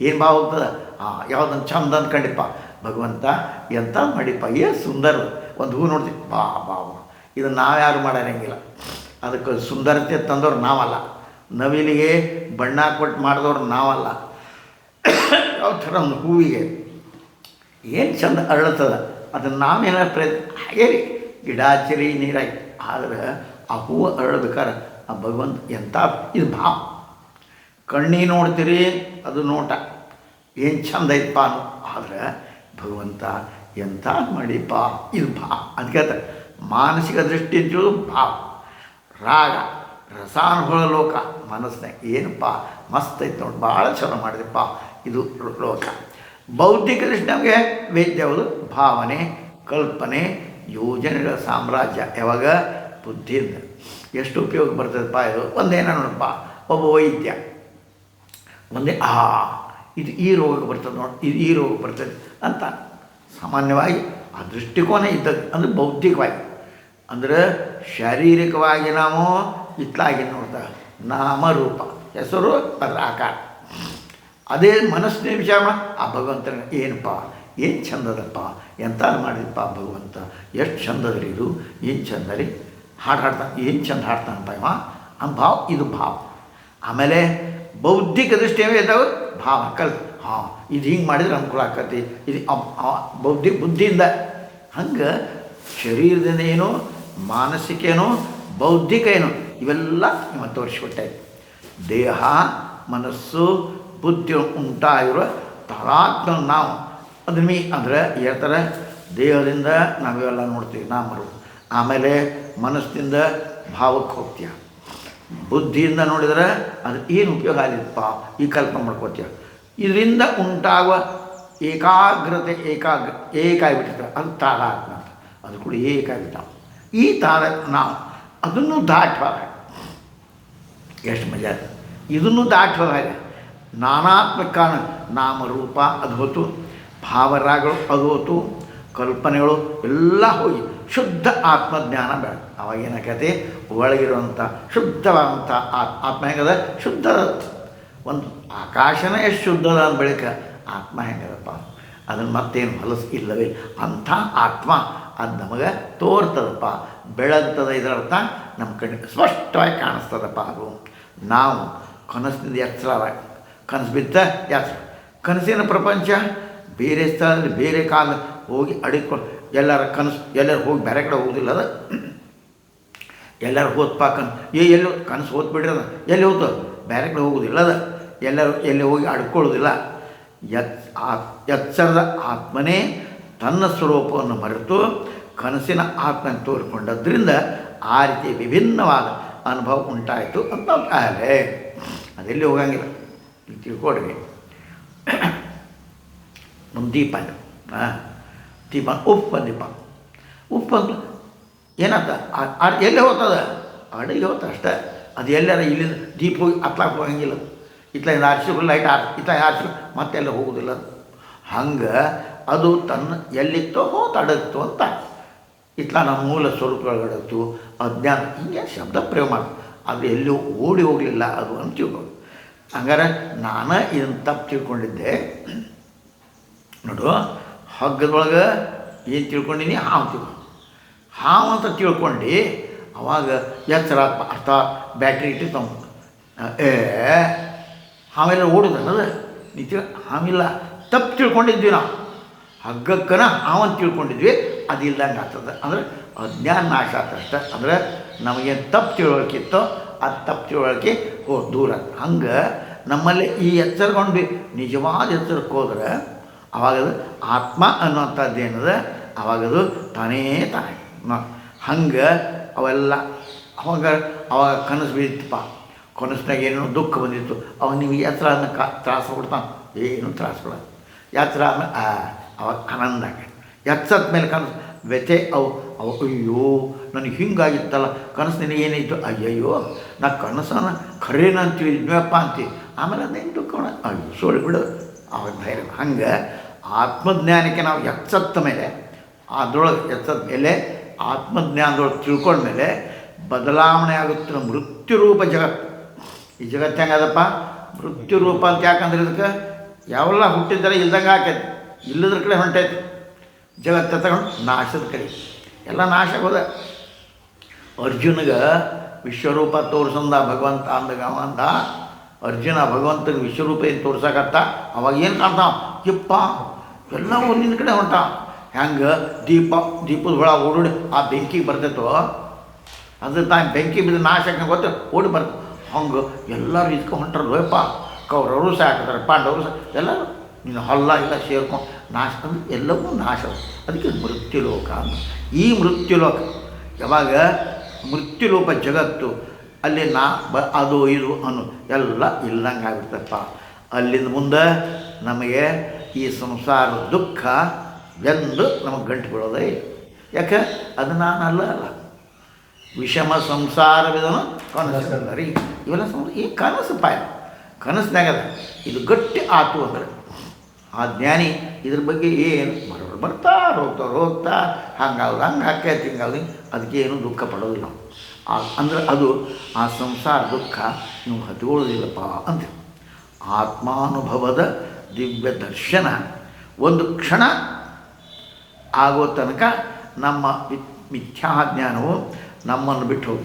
ಏನು ಭಾವ ಹೋಗ್ತದೆ ಹಾಂ ಯಾವುದೊಂದು ಚಂದ ಅಂದ್ಕೊಂಡಿಪ್ಪ ಭಗವಂತ ಎಂತ ಮಾಡಿಪ್ಪ? ಏ ಸುಂದರ. ಒಂದು ಹೂ ನೋಡ್ತೀವಿ. ಬಾ ಬಾ ಇದನ್ನು ನಾವು ಯಾರು ಮಾಡೋಂಗಿಲ್ಲ ಅದಕ್ಕೆ ಸುಂದರತೆ ತಂದವ್ರು ನಾವಲ್ಲ. ನವಿಲಿಗೆ ಬಣ್ಣ ಕೊಟ್ಟು ಮಾಡಿದವ್ರು ನಾವಲ್ಲ. ಯಾವ ಥರ ಒಂದು ಹೂವಿಗೆ ಏನು ಚಂದ ಅರಳುತ್ತದೆ ಅದನ್ನು ನಾವೇನಾರು ಪ್ರಯತ್ನ, ಹಾಗೇ ರೀ, ಗಿಡ ಹಚ್ಚಿರಿ, ನೀರಾಗಿ. ಆದ್ರೆ ಆ ಹೂವು ಅರಳಬೇಕಾರೆ ಆ ಭಗವಂತ ಎಂಥ ಇದು ಭಾವ. ಕಣ್ಣಿಗೆ ನೋಡ್ತೀರಿ, ಅದು ನೋಟ. ಏನು ಚಂದ ಐತಪ್ಪ ಆದರೆ ಭಗವಂತ ಎಂಥ ಮಾಡಿಪ್ಪ, ಇದು ಭಾವ. ಅದಕ್ಕೆ ಮಾನಸಿಕ ದೃಷ್ಟಿ ಅಂತೇಳೋದು ಭಾವ. ರಾಗ. ರಸಾನುಭವ ಲೋಕ. ಮನಸ್ಸಿನಾಗ ಏನಪ್ಪ? ಮಸ್ತ್ ಐತೆ ನೋಡಿ, ಭಾಳ ಚಲೋ ಮಾಡಿದೆಪ್ಪ ಇದು ಲೋಕ. ಬೌದ್ಧಿಕ ದೃಷ್ಟಿ ನಮಗೆ ವೇದ್ಯ ಭಾವನೆ, ಕಲ್ಪನೆ, ಯೋಜನೆಗಳ ಸಾಮ್ರಾಜ್ಯ. ಯಾವಾಗ? ಬುದ್ಧಿಯಿಂದ. ಎಷ್ಟು ಉಪಯೋಗ ಬರ್ತದಪ್ಪ ಇದು? ಒಂದೇನ ನೋಡಪ್ಪ, ಒಬ್ಬ ವೈದ್ಯ. ಒಂದೇ, ಆ, ಇದು ಈ ರೋಗಕ್ಕೆ ಬರ್ತದೆ ನೋಡಿ, ಇದು ಈ ರೋಗ ಬರ್ತದೆ ಅಂತ. ಸಾಮಾನ್ಯವಾಗಿ ಆ ದೃಷ್ಟಿಕೋನ ಇದ್ದದ್ದು, ಅಂದರೆ ಬೌದ್ಧಿಕವಾಗಿ. ಅಂದರೆ ಶಾರೀರಿಕವಾಗಿ ನಾವು ಇತ್ಲಾಗಿ ನೋಡ್ತಾ ನಾಮರೂಪ. ಹೆಸರು ಅದರ ಆಕಾರ ಅದೇ ಮನಸ್ಸಿನ ವಿಚಾರ ಆ ಭಗವಂತನ ಏನಪ್ಪ, ಏನು ಚಂದದಪ್ಪ ಎಂತ ಮಾಡಿದಪ್ಪ ಭಗವಂತ? ಎಷ್ಟು ಚಂದದ್ರಿ ಇದು? ಏನು ಚಂದರಿ? ಹಾಡು ಹಾಡ್ತಾನೆ, ಏನು ಚಂದ ಹಾಡ್ತಾನಪ್ಪ ಇವ? ಆ ಭಾವ, ಇದು ಭಾವ. ಆಮೇಲೆ ಬೌದ್ಧಿಕ ದೃಷ್ಟಿಯೇ ಇದ್ದಾವೆ, ಭಾವ ಕಲ್ ಹಾಂ, ಇದು ಹಿಂಗೆ ಮಾಡಿದ್ರೆ ಅನುಕೂಲ ಆಕತಿ. ಇದು ಬೌದ್ಧಿ ಬುದ್ಧಿಯಿಂದ. ಹಂಗೆ ಶರೀರದಿಂದ ಏನು ಮಾನಸಿಕ ಏನು ಬೌದ್ಧಿಕ ಏನು ಇವೆಲ್ಲ ನಿಮ್ಮ ತೋರಿಸ್ಬಿಟ್ಟೆ ದೇಹ, ಮನಸ್ಸು, ಬುದ್ಧಿ ಉಂಟಾಗಿರೋ ತಾದಾತ್ಮ ನಾವು. ಅದ್ರ ಮೀ ಅಂದರೆ ಹೇಳ್ತಾರೆ, ದೇಹದಿಂದ ನಾವೆಲ್ಲ ನೋಡ್ತೀವಿ, ನಾಮರು. ಆಮೇಲೆ ಮನಸ್ಸಿನಿಂದ ಭಾವಕ್ಕೆ ಹೋಗ್ತೀಯ. ಬುದ್ಧಿಯಿಂದ ನೋಡಿದರೆ ಅದು ಏನು ಉಪಯೋಗ ಆಗಿದೆಪ್ಪ ಈ ಕಲ್ಪನೆ ಮಾಡ್ಕೋತೀಯ. ಇದರಿಂದ ಉಂಟಾಗುವ ಏಕಾಗ್ರತೆ ಏಕಾಗ್ರ ಏಕಾಗ್ಬಿಟ್ಟಿರ್ತಾರೆ. ಅದು ತಾರಾತ್ಮ ಅಂತ. ಅದು ಕೂಡ ಏಕಾಗ್ಬಿಟ್ಟ ಈ ತಾರ ನಾವು ಅದನ್ನು ದಾಟುವಾಗ ಎಷ್ಟು ಮಜಾ ಇದೆ. ಇದನ್ನು ದಾಟುವ ಹಾಗೆ. ನಾನಾತ್ಮಕ ನಾಮರೂಪ ಅದು ಹೊತ್ತು ಭಾವರಾಗಳು ಅದು ಹೊತ್ತು ಕಲ್ಪನೆಗಳು ಎಲ್ಲ ಹೋಗಿ. ಶುದ್ಧ ಆತ್ಮಜ್ಞಾನ ಬೇಡ. ಅವಾಗ ಏನಾಗತ್ತೆ ಒಳಗಿರುವಂಥ ಶುದ್ಧವಾದಂಥ ಆತ್, ಆತ್ಮ ಹೆಂಗದ? ಶುದ್ಧದ ಒಂದು ಆಕಾಶನೇ ಎಷ್ಟು ಶುದ್ಧದ ಅಂದ ಬಳಿಕ ಆತ್ಮ ಹೆಂಗದಪ್ಪ? ಅದನ್ನು ಮತ್ತೇನು ಹೊಲಸು ಇಲ್ಲವೇ? ಇಲ್ಲ. ಅಂಥ ಆತ್ಮ ಅದು ನಮಗೆ ತೋರ್ತದಪ್ಪ. ಬೆಳಗ್ತದ ಇದರರ್ಥ ನಮ್ಮ ಕಣ್ಣಿಗೆ ಸ್ಪಷ್ಟವಾಗಿ ಕಾಣಿಸ್ತದಪ್ಪ ಅದು. ನಾವು ಕನಸಿನಿಂದ ಎಚ್ಚರ ಕನಸು ಬಿದ್ದ ಎಚ್ಚರ ಕನಸಿನ ಪ್ರಪಂಚ ಬೇರೆ ಸ್ಥಳದಲ್ಲಿ ಬೇರೆ ಕಾಲ ಹೋಗಿ ಅಡಿಕೊಂಡು ಎಲ್ಲರ ಕನಸು ಎಲ್ಲರೂ ಹೋಗಿ ಬೇರೆ ಕಡೆ ಹೋಗೋದಿಲ್ಲ ಅದು. ಎಲ್ಲರೂ ಹೋದ್ಪಾ ಕನ್ ಏ, ಎಲ್ಲಿ ಕನಸು ಓದ್ಬಿಡ್ರಿ ಅದು. ಎಲ್ಲಿ ಹೋತು? ಬೇರೆ ಕಡೆ ಹೋಗೋದಿಲ್ಲ ಅದು. ಎಲ್ಲರೂ ಎಲ್ಲಿ ಹೋಗಿ ಅಡ್ಕೊಳ್ಳೋದಿಲ್ಲ. ಎಚ್ ಆ ಎಚ್ಚರದ ಆತ್ಮನೇ ತನ್ನ ಸ್ವರೂಪವನ್ನು ಮರೆತು ಕನಸಿನ ಆತ್ಮ ತೋರಿಕೊಂಡದ್ರಿಂದ ಆ ರೀತಿ ವಿಭಿನ್ನವಾದ ಅನುಭವ ಉಂಟಾಯಿತು ಅಂತ ಅದೆಲ್ಲಿ ಹೋಗಂಗಿಲ್ಲ. ತಿಳ್ಕೊಡ್ರಿ ನಮ್ಮ ದೀಪ ಹಾಂ ದೀಪ, ಉಪ್ಪು ದೀಪ. ಉಪ್ಪು ಅಂತ ಏನಂತ ಎಲ್ಲಿ ಹೋಗ್ತದ? ಅಡಿಗೆ ಹೋಗ್ತದೆ ಅಷ್ಟೇ. ಅದು ಎಲ್ಲಾರ ಇಲ್ಲಿಂದ ದೀಪ ಹೋಗಿ ಹತ್ಲಾಕ್ ಹೋಗಂಗಿಲ್ಲ. ಇತ್ಲಾಗಿಂದ ಆರಿಸಿದ್ರು ಲೈಟ್ ಆರ್, ಇತ್ಲಾಗ ಆರಿಸಿ ಮತ್ತೆಲ್ಲ ಹೋಗೋದಿಲ್ಲ ಹಂಗೆ ಅದು ತನ್ನ ಎಲ್ಲಿತ್ತೋ ಹೋ ಅಡಗ್ತು ಅಂತ. ಇತ್ಲ ನಮ್ಮ ಮೂಲ ಸ್ವರೂಪಗಳದ್ದು, ಅಜ್ಞಾನ, ಹಿಂಗೆ ಶಬ್ದ ಪ್ರಯೋಗ ಅದು ಎಲ್ಲೂ ಓಡಿ ಹೋಗಲಿಲ್ಲ, ಅದು ಅಂತ ತಿಳ್ಕೊಂಡು ಹಂಗಾರೆ ನಾನು ಇದನ್ನು ತಪ್ಪು ತಿಳ್ಕೊಂಡಿದ್ದೆ. ನೋಡು, ಹಗ್ಗದೊಳಗೆ ಏನು ತಿಳ್ಕೊಂಡಿನಿ, ಹಾವು ತಿಳ್ಕೊಂಡು ಹಾವು ಅಂತ ತಿಳ್ಕೊಂಡು ಅವಾಗ ಎಚ್ಚರ ಅರ್ಥ, ಬ್ಯಾಟ್ರಿ ಇಟ್ಟು ತಮ್ಮ ಏ, ಹಾವೆಲ್ಲ ಓಡುದನ್ನದು ನೀ ತಿಳ್ ಹಾವಿಲ್ಲ. ತಪ್ಪು ತಿಳ್ಕೊಂಡಿದ್ವಿ ನಾವು. ಹಗ್ಗಕ್ಕನ ಹಾವಂತ ತಿಳ್ಕೊಂಡಿದ್ವಿ, ಅದು ಇಲ್ದಂಗೆ ಆಗ್ತದೆ. ಅಂದರೆ ಅಜ್ಞಾನ ನಾಶ ಆಗ್ತದೆ ಅಂದರೆ ನಮಗೇನು ತಪ್ಪು ತಿಳುವಳಿಕೆ ಇತ್ತೋ ಆ ತಪ್ಪು ತಿಳುವಳಿಕೆ ಹೋ ದೂರ. ಹಂಗೆ ನಮ್ಮಲ್ಲಿ ಈ ಎಚ್ಚರಗೊಂಡು ನಿಜವಾದ ಎಚ್ಚರಕ್ಕೆ ಹೋದ್ರೆ, ಅವಾಗದು ಆತ್ಮ ಅನ್ನುವಂಥದ್ದು ಏನದ? ಅವಾಗದು ತಾನೇ ತಾನೇ ಹಂಗೆ ಅವೆಲ್ಲ ಅವಾಗ ಅವಾಗ ಕನಸು ಬೀಳ್ತಪ್ಪ ಕನಸಿನಾಗ ಏನೋ ದುಃಖ ಬಂದಿತ್ತು. ಅವಾಗ ನಿಮಗೆ ಎತ್ತರ ಕಾ, ತ್ರಾಸ ಕೊಡ್ತಾನೆ? ಏನು ತ್ರಾಸ ಕೊಡೋದು ಯಾತ್ರ ಆ ಅವಾಗ ಆನಂದ ಆಗ ಎಚ್ಚದ ಮೇಲೆ ಕನಸು. ವ್ಯಥೆ ಅವು ಅವು, ಅಯ್ಯೋ, ನನಗೆ ಹಿಂಗಾಗಿತ್ತಲ್ಲ. ಕನಸು ನಿನಗೆ ಏನಿತ್ತು? ಅಯ್ಯಯ್ಯೋ, ನಾ ಕನಸನ ಖರೇನ ಅಂತೀವಿ ಅಂತೀವಿ. ಆಮೇಲೆ ಅದೇನು ಮಾಡ ಅಯ್ಯೋ ಸೋಳಿ ಬಿಡು. ಅವಾಗ ಧೈರ್ಯ ಹಂಗೆ ಆತ್ಮಜ್ಞಾನಕ್ಕೆ ನಾವು ಎಚ್ಚತ್ತ ಮೇಲೆ, ಅದ್ರೊಳಗೆ ಎಚ್ಚದ ಮೇಲೆ, ಆತ್ಮಜ್ಞಾನದೊಳಗೆ ತಿಳ್ಕೊಂಡ್ಮೇಲೆ ಬದಲಾವಣೆ ಮೃತ್ಯು ರೂಪ ಜಗತ್ತು ಈ ಜಗತ್ತು ಹೆಂಗದಪ್ಪ ಮೃತ್ಯು ರೂಪ ಅಂತ ಯಾಕಂದ್ರೆ ಇದಕ್ಕೆ? ಯಾವೆಲ್ಲ ಹುಟ್ಟಿದ್ದಾರೆ ಇಲ್ದಂಗೆ ಆಕೈತಿ. ಇಲ್ಲದ್ರ ಕಡೆ ಹೊಂಟೈತಿ ಜಗತ್ತ ತಗೊಂಡು ನಾಶದ ಕಡೆ. ಎಲ್ಲ ನಾಶ ಹೋದ. ಅರ್ಜುನಗ ವಿಶ್ವರೂಪ ತೋರಿಸಂದ, ಭಗವಂತ ಅಂದಾಗ ಅಂದ. ಅರ್ಜುನ ಭಗವಂತನ ವಿಶ್ವರೂಪ ಏನು ತೋರ್ಸಕತ್ತ? ಅವಾಗ ಏನು ಕಾಣ್ತಾವ? ಯಪ್ಪ, ಎಲ್ಲ ಒಂದಿನ ಕಡೆ ಹೊಂಟ. ಹೆಂಗೆ? ದೀಪ, ದೀಪದ ಹೊಳ ಓಡೋಡಿ ಆ ಬೆಂಕಿಗೆ ಬರ್ತೈತೋ? ಅದ್ರ ತಾನು ಬೆಂಕಿ ಬಿದ್ದು ನಾಶ ಆಗಿ ಗೊತ್ತು? ಓಡಿ ಬರ್ತ ಹಂಗೆ ಎಲ್ಲರೂ ಇದ್ಕೊಂಡು ಹೊಂಟ್ರಲ್ಲ ಯಪ್ಪ? ಕೌರವರು ಸಾಕ್ತಾರೆ ಪಾಂಡವರು ಸಾ ಎಲ್ಲರೂ. ನೀನು ಹೊಲ್ಲ ಇಲ್ಲ ಸೇರ್ಕೊಂಡು ನಾಶ ಅಂದ್ರೆ ಎಲ್ಲವೂ ನಾಶವು ಅದಕ್ಕೆ ಮೃತ್ಯುಲೋಕ ಅಂತ. ಈ ಮೃತ್ಯುಲೋಕ, ಯಾವಾಗ ಮೃತ್ಯುಲೋಪ ಜಗತ್ತು, ಅಲ್ಲಿ ನಾ ಬ, ಅದು, ಇದು ಅನ್ನೋ ಎಲ್ಲ ಇಲ್ಲಂಗೆ ಆಗ್ಬಿಡ್ತಪ್ಪ ಅಲ್ಲಿಂದ ಮುಂದೆ ನಮಗೆ ಈ ಸಂಸಾರ ದುಃಖ ಎಂದು ನಮಗೆ ಗಂಟು ಬಿಡೋದೇ ಯಾಕೆ? ಅದು ನಾನಲ್ಲ ಅಲ್ಲ. ವಿಷಮ ಸಂಸಾರವಿದನು ಕನಸು ರೀ ಇವೆಲ್ಲ ಸಂಸ್ ಈ ಕನಸು ಪಾಯ. ಕನಸಿನಾಗ ಇದು ಗಟ್ಟಿ ಆತು ಅಂದ್ರೆ ಆ ಜ್ಞಾನಿ ಇದ್ರ ಬಗ್ಗೆ ಏನು ಬರೋರು ಬರ್ತಾ ಹೋಗ್ತಾ ಹೋಗ್ತಾ ಹಂಗಾವ್ದು, ಹಂಗೆ ಹಾಕೈತಿ ಹಿಂಗಾವ್ದು ಅದಕ್ಕೆ ಏನು ದುಃಖ ಪಡೋದಿಲ್ಲ. ಆ, ಅಂದ್ರೆ ಅದು ಆ ಸಂಸಾರ ದುಃಖ ನೀವು ಹತ್ಕೊಳ್ಳೋದಿಲ್ಲಪ್ಪ ಅಂತ ಆತ್ಮಾನುಭವದ ದಿವ್ಯ ದರ್ಶನ. ಒಂದು ಕ್ಷಣ ಆಗೋ ತನಕ ನಮ್ಮ ಮಿಥ್ಯಾ ಜ್ಞಾನವು ನಮ್ಮನ್ನು ಬಿಟ್ಟು ಹೋಗಿ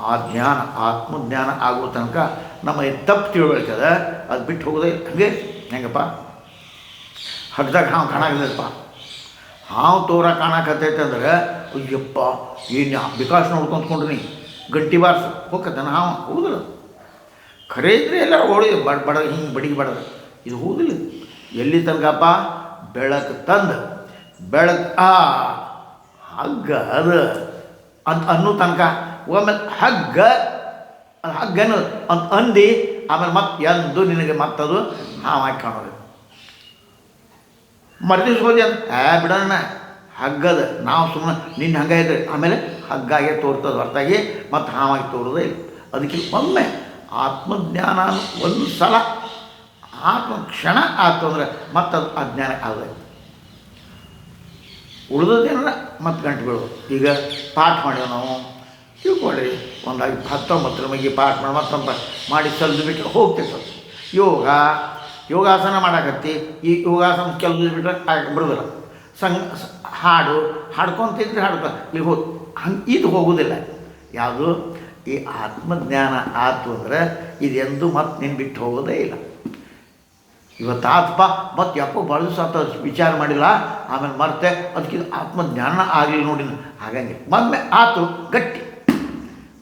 ಆ ಜ್ಞಾನ, ಆತ್ಮಜ್ಞಾನ ಆಗೋ ತನಕ ನಮ್ಮ ತಪ್ಪು ಅದ, ಅದು ಬಿಟ್ಟು ಹೋಗೋದೇ. ಹಂಗೆ, ಹೆಂಗಪ್ಪ? ಹಗ್ದಾಗ ಹಾವು ಕಾಣಾಗಲಿಲ್ಲಪ್ಪ ಹಾವು ತೋರ ಕಾಣಾಕತ್ತೈತೆ ಅಂದ್ರೆ, ಅಯ್ಯಪ್ಪ, ಏನು ವಿಕಾಸ್ ನೋಡ್ಕೊಂತ್ಕೊಂಡ್ರಿ ಗಂಟಿ ಬಾರ್ಸು ಹೋಗತ್ತಾನ ಹಾವು, ಹೌದಲ್ಲ. ಖರೆ ಇದ್ರೆ ಎಲ್ಲರೂ ಓಡಿ ಬಡ ಬಡ, ಹಿಂಗೆ ಬಡಿಗೆ ಬಡದ. ಇದು ಹೋಗಿಲ್ಲ ಎಲ್ಲಿ ತನಕಪ್ಪ? ಬೆಳಕು ತಂದು. ಬೆಳಕು, ಆ, ಹಗ್ಗ ಅದು. ಅಂತ ಅನ್ನೋ ತನಕ. ಒಮ್ಮೆ ಹಗ್ಗ ಅದು ಹಗ್ಗನು ಅಂತ ಅಂದು, ಆಮೇಲೆ ಮತ್ತೆ ಎಂದು ನಿನಗೆ ಮತ್ತದು ಹಾವು ಹಾಕಿ ಕಾಣೋದು. ಮರ್ದಿವ್ಸ ಹೋದಿ ಅಂತ. ಏ ಬಿಡೋಣ ಹಗ್ಗದ. ನಾವು ಸುಮ್ಮನೆ ನಿನ್ನ ಹಂಗೆ ಇದ್ರೆ ಆಮೇಲೆ ಹಗ್ಗಾಗೆ ತೋರ್ತದೆ ಹೊರತಾಗಿ, ಮತ್ತು ಹಾವಾಗಿ ತೋರೋದೇ ಇಲ್ಲ. ಅದಕ್ಕೆ ಒಮ್ಮೆ ಆತ್ಮಜ್ಞಾನ ಒಂದು ಸಲ, ಆತ್ಮ ಕ್ಷಣ ಆಯ್ತು ಅಂದರೆ ಮತ್ತೆ ಅದು ಅಜ್ಞಾನ ಆಗದೆ ಉಳಿದೇನಲ್ಲ ಮತ್ತು ಗಂಟೆ ಬೀಳೋದು ಈಗ ಪಾಠ ಮಾಡಿದ ನಾವು. ತಿಳ್ಕೊಳ್ಳಿ. ಒಂದು ಐದು ಹತ್ತೊಂಬತ್ತರ ಮಗಿ ಪಾಠ ಮಾಡಿ. ಮತ್ತೊಂದು ಮಾಡಿ ಸಲ್ದು ಬಿಟ್ಟು ಹೋಗ್ತೇವೆ ಯೋಗ ಯೋಗಾಸನ ಮಾಡಾಕತ್ತಿ, ಈ ಯೋಗಾಸನ ಕೆಲವು ಬಿಟ್ಟರೆ ಬರೋದಿಲ್ಲ ಸಂಗ್ ಹಾಡು, ಹಾಡ್ಕೊಂತಿದ್ರೆ ಹಾಡ್ಕೊ ಈಗ ಹೋದ್ ಹಂಗೆ ಇದು ಹೋಗೋದಿಲ್ಲ. ಯಾವುದು? ಈ ಆತ್ಮಜ್ಞಾನ ಆತು ಅಂದರೆ ಇದೆಂದು ಮತ್ತೆ ನಿನ್ನ ಬಿಟ್ಟು ಹೋಗೋದೇ ಇಲ್ಲ. ಇವತ್ತು ಆತ್ಮ ಮತ್ತು ಯಾಕೋ ಆತ ವಿಚಾರ ಮಾಡಿಲ್ಲ, ಆಮೇಲೆ ಮರ್ತೆ ಅದಕ್ಕೆ ಆತ್ಮಜ್ಞಾನ ಆಗಲಿ ನೋಡಿ ಹಾಗಂಗೆ ಮೊನ್ನೆ ಆತು, ಗಟ್ಟಿ.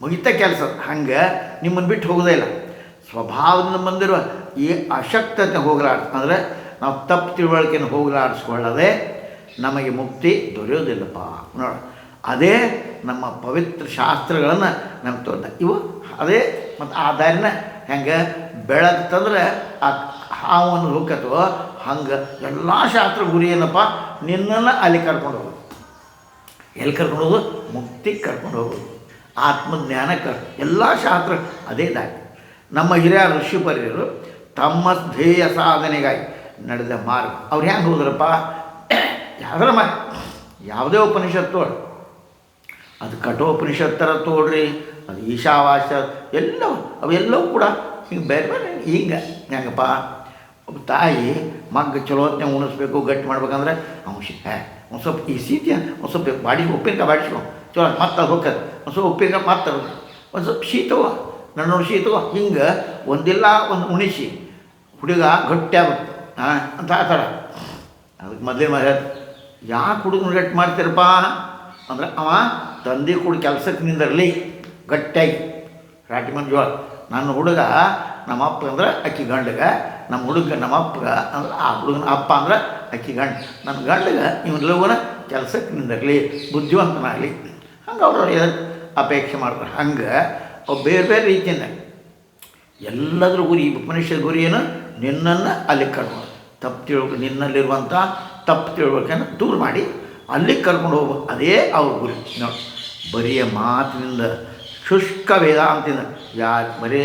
ಮುಗಿತ ಕೆಲಸ, ಹಂಗೆ ನಿಮ್ಮನ್ನು ಬಿಟ್ಟು ಹೋಗೋದೇ ಇಲ್ಲ. ಸ್ವಭಾವದಿಂದ ಬಂದಿರುವ ಈ ಅಶಕ್ತತೆ ಹೋಗಲಾಡ್ ಅಂದರೆ ನಾವು ತಪ್ಪು ತಿಳುವಳಿಕೆಯನ್ನು ಹೋಗಲಾಡಿಸ್ಕೊಳ್ಳದೆ ನಮಗೆ ಮುಕ್ತಿ ದೊರೆಯೋದಿಲ್ಲಪ್ಪ ನೋಡ, ಅದೇ ನಮ್ಮ ಪವಿತ್ರ ಶಾಸ್ತ್ರಗಳನ್ನು ನಮ್ಗೆ ತೋರ್ತ ಇವು ಅದೇ ಮತ್ತು ಆ ದಾರಿನ ಹೆಂಗೆ ಬೆಳಗ್ತಂದ್ರೆ ಆ ಹಾವನ್ನು ಹೋಗತ್ತೋ ಹಂಗೆ ಎಲ್ಲ ಶಾಸ್ತ್ರ ಗುರಿ ಏನಪ್ಪ? ನಿನ್ನನ್ನು ಅಲ್ಲಿ ಕರ್ಕೊಂಡು ಹೋಗೋದು. ಎಲ್ಲಿ ಕರ್ಕೊಂಡು ಹೋಗೋದು? ಮುಕ್ತಿ ಕರ್ಕೊಂಡು ಹೋಗೋದು. ಆತ್ಮಜ್ಞಾನ ಕರ್ ಎಲ್ಲ ಶಾಸ್ತ್ರ ಅದೇ ದಾರಿ. ನಮ್ಮ ಹಿರಿಯ ಋಷಿಪರ್ಯರು ತಮ್ಮ ಧ್ಯೇಯ ಸಾಧನೆಗಾಗಿ ನಡೆದ ಮಾರ್ಗ. ಅವ್ರು ಹೆಂಗೆ ಹೋದ್ರಪ್ಪ? ಯಾವ್ದಾರ ಮ, ಯಾವುದೇ ಉಪನಿಷತ್ತು ಅದು ಕಠೋಪನಿಷತ್ತರ ತೋಡ್ರಿ, ಅದು ಈಶಾವಾಸ ಎಲ್ಲವೂ, ಅವೆಲ್ಲವೂ ಕೂಡ ಹಿಂಗೆ ಬೇರೆ ಬೇರೆ ಹಿಂಗೆ. ಹೆಂಗಪ್ಪ? ಒಬ್ಬ ತಾಯಿ ಮಗ್ಗ ಚಲೋ ಹೊತ್ನ್ಯಾಗ ಉಣಿಸ್ಬೇಕು, ಗಟ್ಟಿ ಮಾಡ್ಬೇಕಂದ್ರೆ ಅವ್ನು ಶಿ, ಹೇ, ಒಂದು ಸ್ವಲ್ಪ ಈ ಸೀತಿಯ ಒಂದು ಸ್ವಲ್ಪ ಬಾಡಿಗೆ ಉಪ್ಪಿನಕಾಯಿ ಬಾಡಿಸ್ಕೊ. ಚಲೋ, ಮತ್ತೆ ಅದು ಹೋಗ್ತದೆ. ಒಂದು ಸ್ವಲ್ಪ ಉಪ್ಪಿನಕಾಯಿ ಮತ್ತೆ ಒಂದು ಸ್ವಲ್ಪ ಶೀತವ ನನ್ನ ಶೀತವ, ಹಿಂಗೆ ಒಂದಿಲ್ಲ, ಒಂದು ಉಣಿಸಿ. ಹುಡುಗ ಗಟ್ಟಿಯಾಗುತ್ತೆ. ಹಾಂ ಅಂತ ಆ ಥರ. ಅದಕ್ಕೆ ಮೊದಲೇ ಮರ ಯಾಕೆ ಹುಡುಗನ ಗಟ್ಟಿ ಮಾಡ್ತೀರಪ್ಪ? ಅಂದ್ರೆ, ಅವ ತಂದೆ ಕೂಡ ಕೆಲಸಕ್ಕೆ ನಿಂದಿರಲಿ, ಗಟ್ಟಿಯಾಗಿ. ರಾಟಿ ಜೋಳ ನನ್ನ ಹುಡುಗ ನಮ್ಮ ಅಪ್ಪ ಅಂದ್ರೆ ಅಕ್ಕಿ ಗಂಡಗ, ನಮ್ಮ ಹುಡುಗ ನಮ್ಮ ಅಪ್ಪಗ ಅಂದ್ರೆ ಆ ಹುಡುಗನ ಅಪ್ಪ ಅಂದ್ರೆ ಅಕ್ಕಿ ಗಂಡ. ನನ್ನ ಗಂಡಗ ಇವನ್ನೆಲ್ಲವನ್ನ ಕೆಲಸಕ್ಕೆ ನಿಂದಿರಲಿ, ಬುದ್ಧಿವಂತನಾಗಲಿ. ಹಂಗೆ ಅವರು ಅಪೇಕ್ಷೆ ಮಾಡ್ತಾರೆ. ಹಂಗೆ ಬೇರೆ ಬೇರೆ ರೀತಿಯಿಂದ, ಎಲ್ಲದರ ಗುರಿ ಈ ಉಪನಿಷದ ಗುರಿ ನಿನ್ನನ್ನು ಅಲ್ಲಿ ಕರ್ಕೊಂಡು ತಪ್ಪು ತಿಳ್ಕೊ ನಿನ್ನಲ್ಲಿರುವಂಥ ತಪ್ಪು ತಿಳುವಳಿಕೆಯನ್ನು ದೂರ ಮಾಡಿ ಅಲ್ಲಿಗೆ ಕರ್ಕೊಂಡು ಹೋಗ್ಬೇಕು ಅದೇ ಅವ್ರ ಗುರಿ. ನೋಡಿ ಬರಿಯ ಮಾತಿನಿಂದ ಶುಷ್ಕ ವೇದಾಂತಿಂದ ಯಾರು, ಬರೀ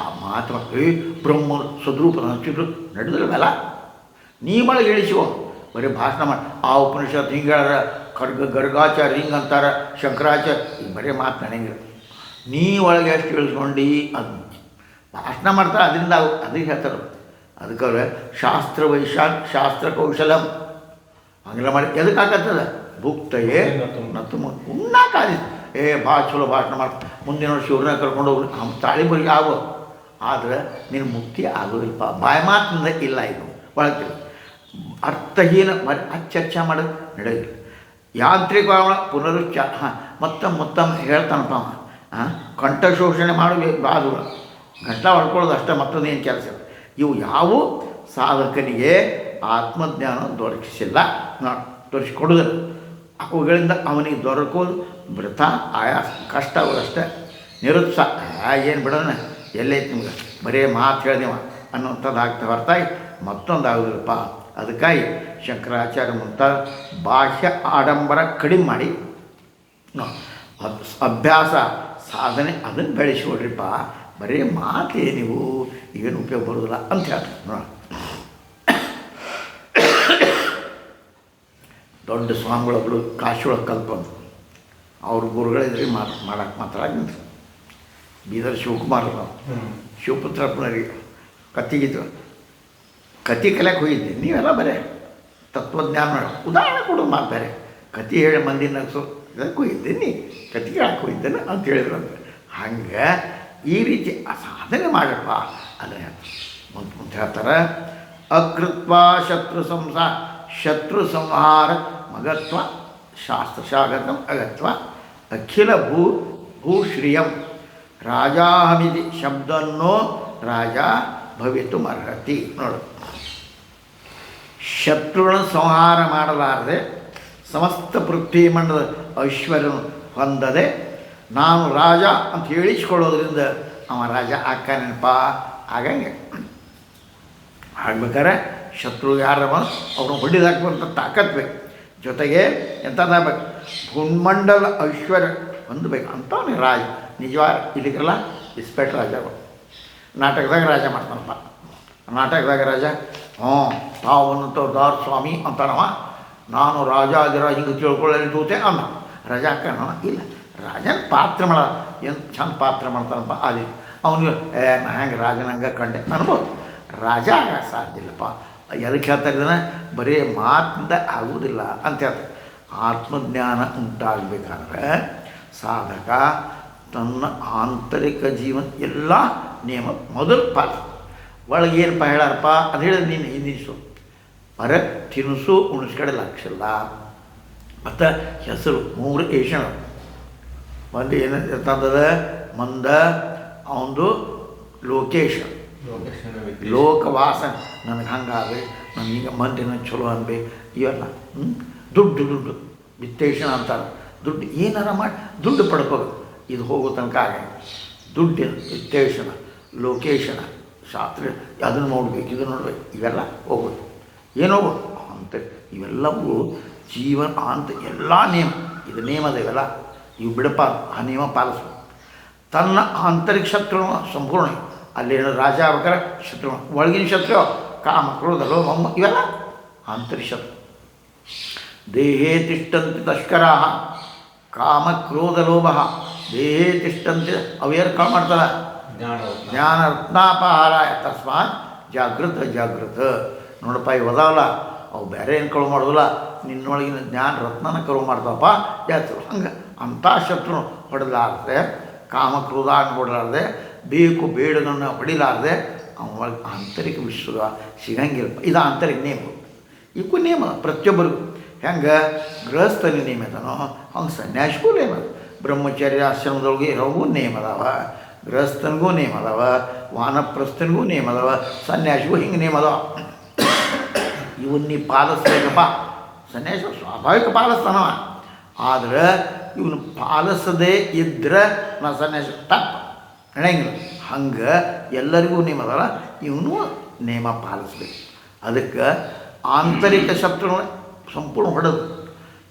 ಆ ಮಾತು ಮಾಡ್ತೀವಿ ಬ್ರಹ್ಮ, ಸದ್ರೂಪ ಹಚ್ಚಿದ್ರು ನಡೆದಿಲ್ಲವಲ್ಲ ನೀ ಒಳಗೆ ಇಳಿಸುವ ಬರೀ ಭಾಷಣ ಮಾಡಿ. ಆ ಉಪನಿಷತ್ ಹಿಂಗೆ ಹೇಳಾರ ಖರ್ಗ ಗರ್ಗಾಚಾರ್ಯ ಹಿಂಗೆ ಅಂತಾರೆ. ಶಂಕರಾಚಾರ್ಯ, ಈ ಬರೀ ಮಾತು ನಡೆಯಂಗಿಲ್ಲ ನೀ ಒಳಗೆ ಎಷ್ಟು ಇಳಿಸ್ಕೊಂಡು ಅದು ಭಾಷಣ ಮಾಡ್ತಾರೆ ಅದರಿಂದ ಅದಕ್ಕೆ ಹೇಳ್ತಾರೆ ಅದಕ್ಕೆ ಶಾಸ್ತ್ರ ವೈಶಾಖ ಶಾಸ್ತ್ರ ಕೌಶಲಂ. ಹಂಗೆಲ್ಲ ಮಾಡಿ ಎದಕ್ಕೆ ಹಾಕತ್ತದ ಭುಕ್ತಯೇ ನತ್ತು ಉಣ್ಣಾಕಾದಿ ಏ ಭಾಳ ಚಲೋ ಭಾಷಣ ಮಾಡ್ತ ಮುಂದಿನ ವರ್ಷ ಇವ್ರನ್ನ ಕರ್ಕೊಂಡು ಹೋಗ್ರಿ ನಮ್ಮ ತಾಳಿ ಬರಿ ಆಗೋ ಆದರೆ ನಿನ್ನ ಮುಕ್ತಿ ಆಗೋದಿಲ್ಲಪ್ಪ ಬಾಯಿ ಮಾತಿನಿಂದ ಇಲ್ಲ ಇದು. ಒಳಗೆ ಅರ್ಥಹೀನ ಮರಿ ಚರ್ಚೆ ಮಾಡೋದು ನಡೆಯೋದಿಲ್ಲ ಯಾಂತ್ರಿಕ ಪುನರುಚ್ಚ, ಹಾಂ, ಮತ್ತ ಮತ್ತೊಮ್ಮೆ ಹೇಳ್ತಾನಪ್ಪ ಅವ. ಹಾಂ ಕಂಠ ಶೋಷಣೆ ಮಾಡೋದು ಬಾದು ಗಂಟ ಹೊಡ್ಕೊಳ್ಳೋದು ಅಷ್ಟೇ ಮತ್ತೊಂದು ಏನು ಕೆಲಸ ಇವು ಯಾವ ಸಾಧಕನಿಗೆ ಆತ್ಮಜ್ಞಾನ ದೊರಕಿಸಿಲ್ಲ. ತೋರಿಸಿಕೊಡೋದಿಲ್ಲ ಅವುಗಳಿಂದ ಅವನಿಗೆ ದೊರಕೋದು ವೃಥ ಆಯಾಸ ಕಷ್ಟ ಅವರಷ್ಟೇ ನಿರುತ್ಸಾಹ ಏನು ಬಿಡೋಣ? ಎಲ್ಲೈತೆ ನಿಮ್ಗೆ? ಬರೀ ಮಾತು ಹೇಳಿದೆವ ಅನ್ನುವಂಥದ್ದು ಆಗ್ತಾ ಹೊರತಾಗಿ ಮತ್ತೊಂದು ಆಗೋದಿಲ್ಲಪ್ಪ ಅದಕ್ಕಾಗಿ ಶಂಕರಾಚಾರ್ಯ ಮುಂತ ಬಾಹ್ಯ ಆಡಂಬರ ಕಡಿಮೆ ಮಾಡಿ. ಅಭ್ಯಾಸ, ಸಾಧನೆ ಅದನ್ನು ಬೆಳೆಸಿಕೊಡ್ರಿಪ್ಪ. ಬರೀ ಮಾತೇ ನೀವು ಏನು ಉಪಯೋಗ ಬರೋದಿಲ್ಲ ಅಂತ ಹೇಳ್ತಾರೆ ನೋಡ ದೊಡ್ಡ ಸ್ವಾಮಿಗಳೊಬ್ಬರು ಕಾಶಿ ಒಳಗೆ ಕಲ್ತ್ಕೊಂಡು ಅವ್ರ ಗುರುಗಳಿದ್ರೆ ಮಾತು ಮಾಡೋಕ್ಕೆ ಮಾತ್ರ ನಿಂತು ಬೀದರ್ ಶಿವಕುಮಾರ್ ನಾವು ಪುನರಿ ಕತ್ತಿಗಿದ್ರು. ಕತಿ ಕಲಿಯಕ್ಕೆ ಹೋಗಿದ್ದೆ. ನೀವೆಲ್ಲ ಬರೇ ತತ್ವಜ್ಞಾನ. ಉದಾಹರಣೆ ಕೊಡು ಮಾತು ಬೇರೆ. ಕತಿ ಹೇಳಿ ಮಂದಿ ನಗಸು ಇದಕ್ಕೆ ಹೋಗಿದ್ದೀನಿ ಕತಿ ಹೇಳಕ್ಕೆ ಹೋಗಿದ್ದೇನೆ ಅಂತ ಹೇಳಿದ್ರು ಅಂತ ಹಂಗೆ ಈ ರೀತಿ ಸಾಧನೆ ಮಾಡಪ್ಪ ಅಂದರೆ ಮುಂದೆ ಮುಂದೆ ಹೇಳ್ತಾರೆ, ಅಕೃತ್ವ ಶತ್ರು ಸಂಸ, ಶತ್ರು ಸಂಹಾರ ಮಗತ್ವ ಶಾಸ್ತ್ರಶಾಗತಂ ಅಗತ್ವ, ಅಖಿಲ ಭೂ, ಭೂಶ್ರಿಯಂ. ರಾಜಾಹಮಿದಿ ಶಬ್ದನ್ನೋ ರಾಜ ಭವಿತು ಅರ್ಹತಿ. ನೋಡು. ಶತ್ರುಗಳ ಸಂಹಾರ ಮಾಡಲಾರದೆ, ಸಮಸ್ತ ಪೃಥ್ವಿ ಮಂಡಲ ಐಶ್ವರ್ಯ ಹೊಂದದೆ ನಾನು ರಾಜ ಅಂತ ಹೇಳಿಸ್ಕೊಳ್ಳೋದ್ರಿಂದ ಅವ ರಾಜ ಆಕ್ಕಾನೇನಪ್ಪ ಆಗಂಗೆ. ಆಗ್ಬೇಕಾರೆ ಶತ್ರು ಯಾರ ಅವ್ರನ್ನ ಹೊಡಿದಾಕುವಂಥ ತಾಕತ್ ಬೇಕು. ಜೊತೆಗೆ ಎಂಥದ್ದಾಗಬೇಕು ಭೂಮಂಡಲ ಐಶ್ವರ್ಯ ಹೊಂದಬೇಕು. ಅಂತಾನೆ ರಾಜ. ನಿಜವಾರ ಇಲ್ಲಿಗಲ್ಲ ಇಸ್ಪೆಟ್ ರಾಜಗಳು ನಾಟಕದಾಗ ರಾಜ ಮಾಡ್ತಾನಪ್ಪ. ನಾಟಕದಾಗ ರಾಜ, ಹ್ಞೂ ತಾವು ದಾರ್ ಸ್ವಾಮಿ ಅಂತಾನವ. ನಾನು ರಾಜ ಆಗಿರೋ ಹಿಂಗೆ ತಿಳ್ಕೊಳ್ಳಲಿ ದೂತೆ ಅನ್ನ. ರಾಜ ಹಾಕೋಣ ಇಲ್ಲ. ರಾಜನ ಪಾತ್ರ ಮಾಡ ಏನು ಚಂದ ಪಾತ್ರ ಮಾಡ್ತಾನಪ್ಪ ಅಲ್ಲಿ ಅವನಿಗೆ, ಏ, ನಾ ಹೆಂಗೆ ರಾಜನಂಗೆ ಕಂಡೆ? ಅನ್ಬೋದು ರಾಜ ಆಗ ಸಾಧ್ಯ ಇಲ್ಲಪ್ಪ. ಎದಕ್ಕೆ ಹೇಳ್ತಾ ಇದ್ದಾನೆ? ಬರೀ ಮಾತಿಂದ ಆಗುವುದಿಲ್ಲ ಅಂತ ಹೇಳ್ತಾರೆ ಆತ್ಮಜ್ಞಾನ ಉಂಟಾಗಬೇಕಾದ್ರೆ ಸಾಧಕ ತನ್ನ ಆಂತರಿಕ ಜೀವನ ಎಲ್ಲ ನಿಯಮ ಮೊದಲು ಪಾತ್ರ ಒಳಗೆ ಏನಪ್ಪ ಹೇಳಾರಪ್ಪ? ಅದು ಹೇಳಿದ್ರೆ ನೀನು ಹಿಂದಿಸು ಪರ ತಿನಿಸು ಉಣಿಸ್ಕಡೆ ಲಕ್ಷಲ್ಲ ಮತ್ತು ಹೆಸರು ಮೂರು ಏಷಣ ಒಂದು ಏನು ಇರ್ತಂದ್ರೆ ಮಂದ ಅವನದು ಲೋಕೇಶನ್ ಲೋಕವಾಸನೆ. ನನಗೆ ಹಂಗಾಗಲಿ ನನಗೆ ಮಂದಿನ ಚಲೋ ಅನ್ಬೇಕು ಇವೆಲ್ಲ ಹ್ಞೂ ದುಡ್ಡು ದುಡ್ಡು. ವಿತ್ತೇಷಣ ಅಂತಾರೆ. ದುಡ್ಡು ಏನಾರ ಮಾಡಿ ದುಡ್ಡು ಪಡ್ಕೋಬೇಕು. ಇದು ಹೋಗೋ ತನಕ ಆಗ ದುಡ್ಡಿನ ವಿತ್ತೇಷಣ ಲೋಕೇಶನ ಶಾಸ್ತ್ರ ಅದನ್ನು ನೋಡ್ಬೇಕು ಇದನ್ನು ನೋಡ್ಬೇಕು. ಇವೆಲ್ಲ ಹೋಗೋದು. ಏನು ಹೋಗೋದು? ಅಂತ. ಇವೆಲ್ಲವೂ ಜೀವನ ಅಂತ ಎಲ್ಲ ನಿಯಮ. ಇದು ನಿಯಮದ ಇವೆಲ್ಲ. ಇವು ಬಿಡಪ್ಪ ಆ ನಿಯಮ ಪಾಲಿಸು. ತನ್ನ ಆಂತರಿಕ ಶತ್ರು ಸಂಪೂರ್ಣ ಅಲ್ಲೇನು ರಾಜ ಆಗ್ಬೇಕಾರೆ ಶತ್ರು ಒಳಗಿನ ಶತ್ರು ಕಾಮ ಕ್ರೋಧ ಲೋಮ ಇವೆಲ್ಲ ಆಂತರಿಕ ಶತ್ರು. ದೇಹೇ ತಿಷ್ಟಂತಿ ತಷ್ಕರ ಕಾಮ ಕ್ರೋಧ ಲೋಭ ದೇಹೇ ತಿಷ್ಟಂತಿ ಅವೇರ್ ಕಾಳು ಮಾಡ್ತಾರೆ? ಜ್ಞಾನ ರತ್ನಾಪಹಾರಾಯ ತಸ್ಮಾತ್ ಜಾಗೃತ ಜಾಗೃತ. ನೋಡಪ್ಪ ಇವು ಅದಾವಲ್ಲ ಅವು ಬೇರೆ ಏನು ಕಳುವು ಮಾಡೋದಿಲ್ಲ. ನಿನ್ನೊಳಗಿನ ಜ್ಞಾನ ರತ್ನನ ಕರು ಮಾಡ್ತಾವಪ್ಪ ಜಾತ್ರೆ ಹಂಗೆ. ಅಂಥ ಶತ್ರು ಹೊಡೆದಾರದೆ ಕಾಮಕ್ರೋಧ ಹೊಡೆಲಾರ್ದೆ ಬೇಕು ಬೇಡದನ್ನು ಹೊಡಿಲಾರ್ದೆ ಅವಾಗ ಆಂತರಿಕ ವಿಶ್ವದ ಸಿಗಂಗಿಲ್ಲ. ಇದು ಆಂತರಿಕ ನೇಮ. ಇಕ್ಕೂ ನೇಮ, ಪ್ರತಿಯೊಬ್ಬರಿಗೂ. ಹೆಂಗೆ? ಗೃಹಸ್ಥನ ನೇಮ ಅದನೋ? ಅವ್ನು ಸನ್ಯಾಸಿಗೂ ನೇಮ ಅದ. ಬ್ರಹ್ಮಚರ್ಯ ಆಶ್ರಮದೊಳಗೆ ಇರೋಗೂ ನೇಮ ಅದಾವ. ಗೃಹಸ್ಥನಿಗೂ ನೇಮ ಅದಾವ. ವಾನಪ್ರಸ್ಥನಿಗೂ ನೇಮ ಅದಾವ. ಸನ್ಯಾಸಿಗೂ ಹಿಂಗೆ ನೇಮ ಅದಾವ. ಇವನ್ನ ನೀ ಸನ್ಯಾಸ ಸ್ವಾಭಾವಿಕ ಪಾಲಿಸ್ತಾನವ. ಆದ್ರೆ ಇವನು ಪಾಲಿಸದೇ ಇದ್ರೆ ನಾ ಸನ್ಯಾಸ. ತಪ್ಪ. ನಡೆಯಂಗಿಲ್ಲ ಹಂಗೆ ಎಲ್ಲರಿಗೂ ನಿಯಮ ಅದಲ್ಲ ಇವನು ನಿಯಮ ಪಾಲಿಸ್ಬೇಕು. ಅದಕ್ಕೆ ಆಂತರಿಕ ಶತ್ರು ಸಂಪೂರ್ಣ ಹೊಡೆದು,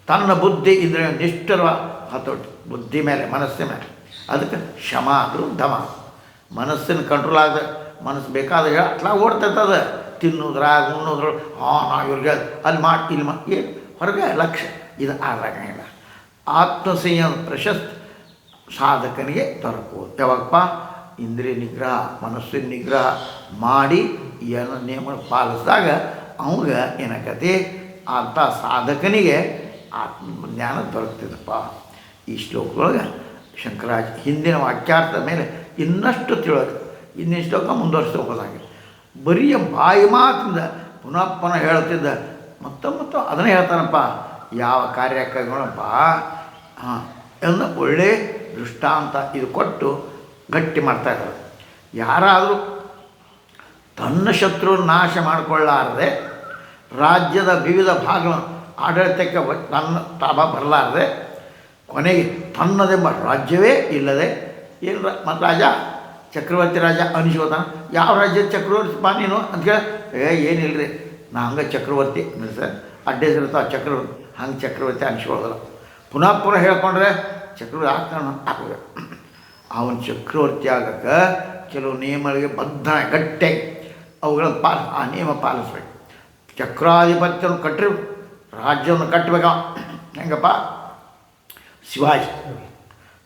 ತನ್ನ ಬುದ್ಧಿ ಇದ್ರೆ ನಿಷ್ಠರ ಹತೋಟಿ ಬುದ್ಧಿ ಮೇಲೆ, ಮನಸ್ಸಿನ ಮೇಲೆ. ಅದಕ್ಕೆ ಶಮ ಆದರೂ ಧಮ ಮನಸ್ಸಿನ ಕಂಟ್ರೋಲ್ ಆಗದೆ ಮನಸ್ಸು ಬೇಕಾದ ಹೇಳ ಓಡ್ತೈತೆ ಓಡ್ತೈತದ ತಿನ್ನೋದ್ರಾಗ ಉಣ್ಣೋದ್ರ ಹಾಂ ನಾ ಇವ್ರಿಗೆ ಅಲ್ಲಿ ಮಾಡಿ, ಇಲ್ಲಿ ಮಾ ಏನು ಹೊರಗೆ ಲಕ್ಷ ಇದು ಆಗಂಗಿಲ್ಲ ಆತ್ಮಸಂಯಮ ಪ್ರಶಸ್ತ ಸಾಧಕನಿಗೆ ದೊರಕುವುದು ಯಾವಾಗಪ್ಪ ಇಂದ್ರಿಯ ನಿಗ್ರಹ, ಮನಸ್ಸಿನ ನಿಗ್ರಹ ಮಾಡಿ ಏನೋ ನಿಯಮ ಪಾಲಿಸಿದಾಗ ಅವಾಗ ಏನಕತೆ ಅಂಥ ಸಾಧಕನಿಗೆ ಆತ್ಮಜ್ಞಾನ ದೊರಕ್ತಿದಪ್ಪ. ಈ ಶ್ಲೋಕದೊಳಗೆ ಶಂಕರಾಜ್ ಹಿಂದಿನ ವಾಕ್ಯಾರ್ಥದ ಮೇಲೆ ಇನ್ನಷ್ಟು ತಿಳೋದು ಹಿಂದಿನ ಶ್ಲೋಕ ಮುಂದುವರಿಸ್ತಾ ಹೋಗೋದಾಗಿ ಬರೀ ಬಾಯಿ ಮಾತಿಂದ ಪುನಃ ಪುನಃ ಹೇಳ್ತಿದ್ದ ಮತ್ತೆ ಮತ್ತು ಅದನ್ನೇ ಹೇಳ್ತಾನಪ್ಪ. ಯಾವ ಕೈಗೊಳ್ಳಪ್ಪ ಹಾಂ ಎಂದು ಒಳ್ಳೆ ದೃಷ್ಟಾಂತ ಇದು ಕೊಟ್ಟು ಗಟ್ಟಿ ಮಾಡ್ತಾ ಇದ್ದಾರೆ. ಯಾರಾದರೂ ತನ್ನ ಶತ್ರು ನಾಶ ಮಾಡಿಕೊಳ್ಳಾರದೆ ರಾಜ್ಯದ ವಿವಿಧ ಭಾಗಗಳ ಆಡಳಿತಕ್ಕೆ ತನ್ನ ತಾಬ ಬರಲಾರದೆ, ಕೊನೆಗೆ ತನ್ನದೆಂಬ ರಾಜ್ಯವೇ ಇಲ್ಲದೆ, ಏನು ಮತ್ತು ರಾಜ? ಚಕ್ರವರ್ತಿ ರಾಜ ಅನಿಸೋತಾನ ಯಾವ ರಾಜ್ಯದ ಚಕ್ರವರ್ತಿ ಬಾ ನೀನು ಅಂತ ಕೇಳ ಏ ಏನಿಲ್ಲರಿ ನಾ ಹಂಗೆ ಚಕ್ರವರ್ತಿ ಸರ್ ಅಡ್ಡೆ ಇರ್ತಾವ ಚಕ್ರವರ್ತಿ. ಹಂಗೆ ಚಕ್ರವರ್ತಿ ಅನಿಸ್ಕೊಳ್ಳೋದಿಲ್ಲ ಪುನಃ ಪುನಃ ಹೇಳ್ಕೊಂಡ್ರೆ ಚಕ್ರವರ್ತಿ ಆಗ್ತಾನ ಅವನು ಅವನ ಚಕ್ರವರ್ತಿ ಆಗಕ್ಕೆ ಕೆಲವು ನಿಯಮಗಳಿಗೆ ಬದ್ಧ ಗಟ್ಟೆ ಅವುಗಳನ್ನು ಪಾಲ, ಆ ನಿಯಮ ಪಾಲಿಸ್ಬೇಕು. ಚಕ್ರಾಧಿಪತ್ಯವನ್ನು ಕಟ್ಟಿರು ರಾಜ್ಯವನ್ನು ಕಟ್ಟಬೇಕ ಹೆಂಗಪ್ಪ? ಶಿವಾಜಿ.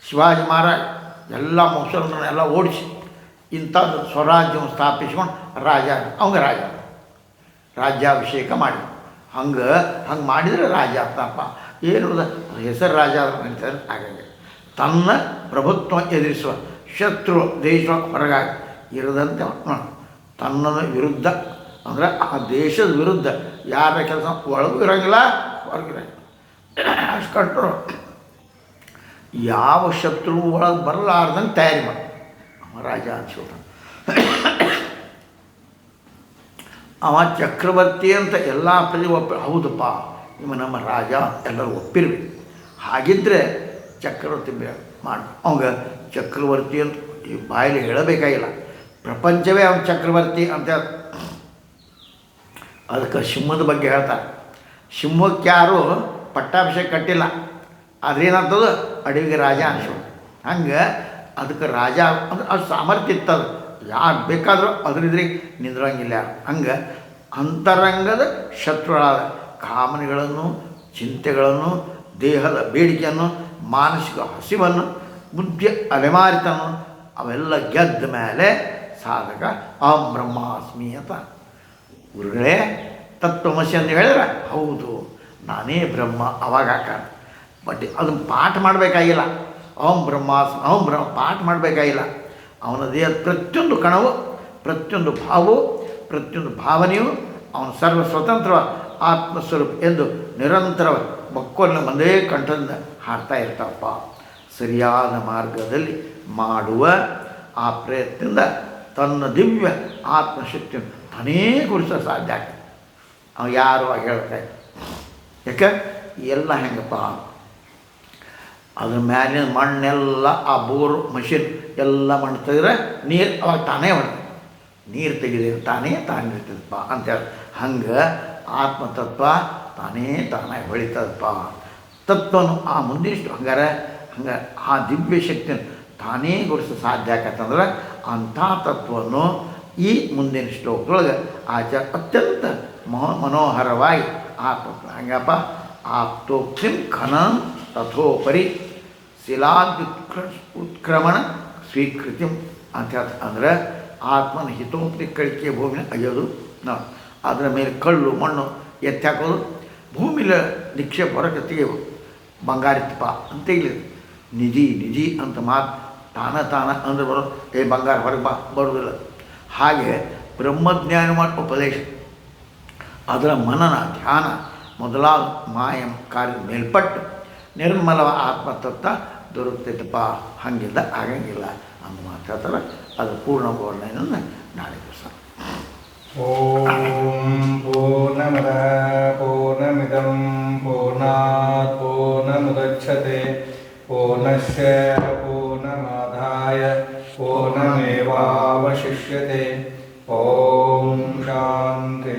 ಶಿವಾಜಿ ಮಹಾರಾಜ್ ಎಲ್ಲ ಮುಸಲ್ಮಾನೆಲ್ಲ ಓಡಿಸಿ ಇಂಥದ್ದು ಸ್ವರಾಜ್ಯವನ್ನು ಸ್ಥಾಪಿಸ್ಕೊಂಡು ರಾಜ, ಅವಂಗೆ ರಾಜ. ರಾಜ್ಯಾಭಿಷೇಕ ಮಾಡಿ ಹಂಗೆ ಹಂಗೆ ಮಾಡಿದರೆ ರಾಜ ಆಗ್ತಪ್ಪ ಏನು ಹೆಸರು ರಾಜ ಅಂತ ಆಗಂಗೆ ತನ್ನ ಪ್ರಭುತ್ವ ಎದುರಿಸುವ ಶತ್ರು ದೇಶ ಹೊರಗಾಗಿ ಇರದಂತೆ. ತನ್ನ ವಿರುದ್ಧ, ಅಂದರೆ ಆ ದೇಶದ ವಿರುದ್ಧ ಯಾರ ಕೆಲಸ ಒಳಗೂ ಇರೋಂಗಿಲ್ಲ ಹೊರಗೆ ಅಷ್ಟು ಕಂಟ್ರೋಲ್ ಯಾವ ಶತ್ರು ಒಳಗೆ ಬರಲಾರ್ದಂಗೆ ತಯಾರಿ ಮಾಡ. ರಾಜ ಅನ್ಸೋಟ ಅವ ಚಕ್ರವರ್ತಿ ಅಂತ ಎಲ್ಲ ಪ್ರಜೆ ಒಪ್ಪ, ಹೌದಪ್ಪ, ಇವ ನಮ್ಮ ರಾಜ, ಎಲ್ಲರೂ ಒಪ್ಪಿರ್ಬೇಕು. ಹಾಗಿದ್ದರೆ ಚಕ್ರವರ್ತಿ ಮಾಡಿ, ಅವಂಗ ಚಕ್ರವರ್ತಿ ಅಂತ ಈ ಬಾಯಲ್ಲಿ ಹೇಳಬೇಕಾಗಿಲ್ಲ. ಪ್ರಪಂಚವೇ ಅವನ ಚಕ್ರವರ್ತಿ ಅಂತ ಅದಕ್ಕೆ ಸಿಂಹದ ಬಗ್ಗೆ ಹೇಳ್ತಾರೆ. ಸಿಂಹಕ್ಕೆ ಯಾರು ಪಟ್ಟಾಭಿಷೇಕ ಕಟ್ಟಿಲ್ಲ. ಅದೇನಂತದ್ದು ಅಡವಿಗೆ ರಾಜ ಅನಿಸು ಹಂಗೆ ಅದಕ್ಕೆ ರಾಜ ಅಂದ್ರೆ ಅದು ಸಾಮರ್ಥ್ಯ ಇತ್ತದು. ಯಾರು ಬೇಕಾದರೂ ಅದರಿದ್ರೆ ನಿಂದ್ರಂಗಿಲ್ಲ. ಹಂಗೆ ಅಂತರಂಗದ ಶತ್ರುಗಳಾದ ಕಾಮನೆಗಳನ್ನು, ಚಿಂತೆಗಳನ್ನು, ದೇಹದ ಬೇಡಿಕೆಯನ್ನು, ಮಾನಸಿಕ ಹಸಿವನ್ನು ಬುದ್ಧಿಯ ಅಲೆಮಾರಿತನ ಅವೆಲ್ಲ ಗೆದ್ದ ಮೇಲೆ ಸಾಧಕ ಆ ಬ್ರಹ್ಮಾಸ್ಮಿ ಅಂತ. ಗುರುಗಳೇ, ತತ್ವಮಸಿ ಅಂತ ಹೇಳಿದ್ರೆ, ಹೌದು, ನಾನೇ ಬ್ರಹ್ಮ ಅವಾಗ ಹಾಕ ಬಟ್ ಅದನ್ನು ಪಾಠ ಮಾಡಬೇಕಾಗಿಲ್ಲ. ಓಂ ಬ್ರಹ್ಮಾಸ್ ಓಂ ಬ್ರಹ್ಮ ಪಾಠ ಮಾಡಬೇಕಾಗಿಲ್ಲ. ಅವನ ದೇಹದ ಪ್ರತಿಯೊಂದು ಕಣವು, ಪ್ರತಿಯೊಂದು ಭಾವವು, ಪ್ರತಿಯೊಂದು ಭಾವನೆಯು ಅವನು ಸರ್ವ ಸ್ವತಂತ್ರ ಆತ್ಮಸ್ವರೂಪ ಎಂದು ನಿರಂತರ ಮಕ್ಕಳನ್ನ ಒಂದೇ ಕಂಠದಿಂದ ಹಾಡ್ತಾ ಇರ್ತಾವಪ್ಪ. ಸರಿಯಾದ ಮಾರ್ಗದಲ್ಲಿ ಮಾಡುವ ಆ ಪ್ರಯತ್ನದಿಂದ ತನ್ನ ದಿವ್ಯ ಆತ್ಮಶಕ್ತಿಯನ್ನು ತಾನೇ ಗುರುತಿಸಲು ಸಾಧ್ಯ ಆಗ್ತದೆ. ಅವನು ಯಾರು ಹೇಳ್ತಾ ಯಾಕೆ? ಎಲ್ಲ ಹೆಂಗಪ್ಪ? ಅದ್ರ ಮ್ಯಾಲಿನ ಮಣ್ಣೆಲ್ಲ ಆ ಬೋರ್ ಮಷಿನ್ ಎಲ್ಲ ಮಣ್ಣು ತೆಗೆದ್ರೆ ನೀರು ಅವಾಗ ತಾನೇ ಮಾಡ್ತದೆ ನೀರು ತೆಗೆದ್ರೆ ತಾನೇ ತಾನೇ ಇರ್ತದಪ್ಪ ಅಂತೇಳಿ ಹಂಗೆ ಆತ್ಮತತ್ವ ತಾನೇ ತಾನೇ ಹೊಳಿತದಪ್ಪ ತತ್ವನು ಆ ಮುಂದಿಷ್ಟು ಹಂಗಾರೆ, ಹಂಗೆ ಆ ದಿವ್ಯ ಶಕ್ತಿಯನ್ನು ತಾನೇ ಗುರುಸ ಸಾಧ್ಯ ಆಕತ್ತಂದ್ರೆ ಅಂಥ ತತ್ವವನ್ನು ಈ ಮುಂದಿನ ಶ್ಲೋಕದೊಳಗೆ ಆಚಾರ ಅತ್ಯಂತ ಮಹೋ ಮನೋಹರವಾಗಿ ಆತ್ಮ ಹಂಗಪ್ಪ? ಆಪ್ತೋಕ್ತಿಂ ಖನಂ ತಥೋಪರಿ ಶಿಲಾದ್ಯುತ್ಕ್ರ ಉತ್ಕ್ರಮಣ ಸ್ವೀಕೃತಿ ಅಂತ ಹೇಳ್ತಾರೆ ಅಂದರೆ ಆತ್ಮನ ಹಿತೋಕ್ತಿ ಕಳಿಕೆ ಭೂಮಿನ ಅಯ್ಯೋದು ನಾವು ಅದರ ಮೇಲೆ ಕಳ್ಳು ಮಣ್ಣು ಎತ್ತಿ ಹಾಕೋದು. ಭೂಮಿಲ ನಿಕ್ಷೇಪ ಹೊರಗೆ ತೆಗೆಯೋದು ಬಂಗಾರಿತ್ತಪ್ಪ ಅಂತ ಇಲ್ಲ ನಿಧಿ ನಿಧಿ ಅಂತ ಮಾತು ತಾನ ತಾನ ಅಂದ್ರೆ ಬರೋ, ಏ ಬಂಗಾರ, ಹೊರಗೆ ಬಾ, ಬರೋದಿಲ್ಲ. ಹಾಗೆ ಬ್ರಹ್ಮಜ್ಞಾನ ಮಾಡುವ ಉಪದೇಶ. ಅದರ ಮನನ, ಧ್ಯಾನ ಮೊದಲಾದ ಮಾಯಂ ಕಾರ್ಯ ಮೇಲ್ಪಟ್ಟು ನಿರ್ಮಲ ಆತ್ಮತತ್ವ ದೊರಕ್ತೈತಪ್ಪ, ಹಾಗಿಲ್ಲ, ಆಗಂಗಿಲ್ಲ ಅನ್ನೋ ಮಾತು ಅದು ಪೂರ್ಣ ವರ್ಣನೆಯನ್ನು ನಾಳೆ ದಿವಸ ಓಂ ಪೂರ್ಣಮದ ಪೂರ್ಣಮಿದಂ ಪೂರ್ಣಾತ್ ಪೂರ್ಣಮುದಚ್ಯತೆ ಪೂರ್ಣಶ್ಯ ಪೂರ್ಣಮಾದಾಯ ಪೂರ್ಣಮೇವಾವಶಿಷ್ಯತೆ. ಓಂ ಶಾಂತಿ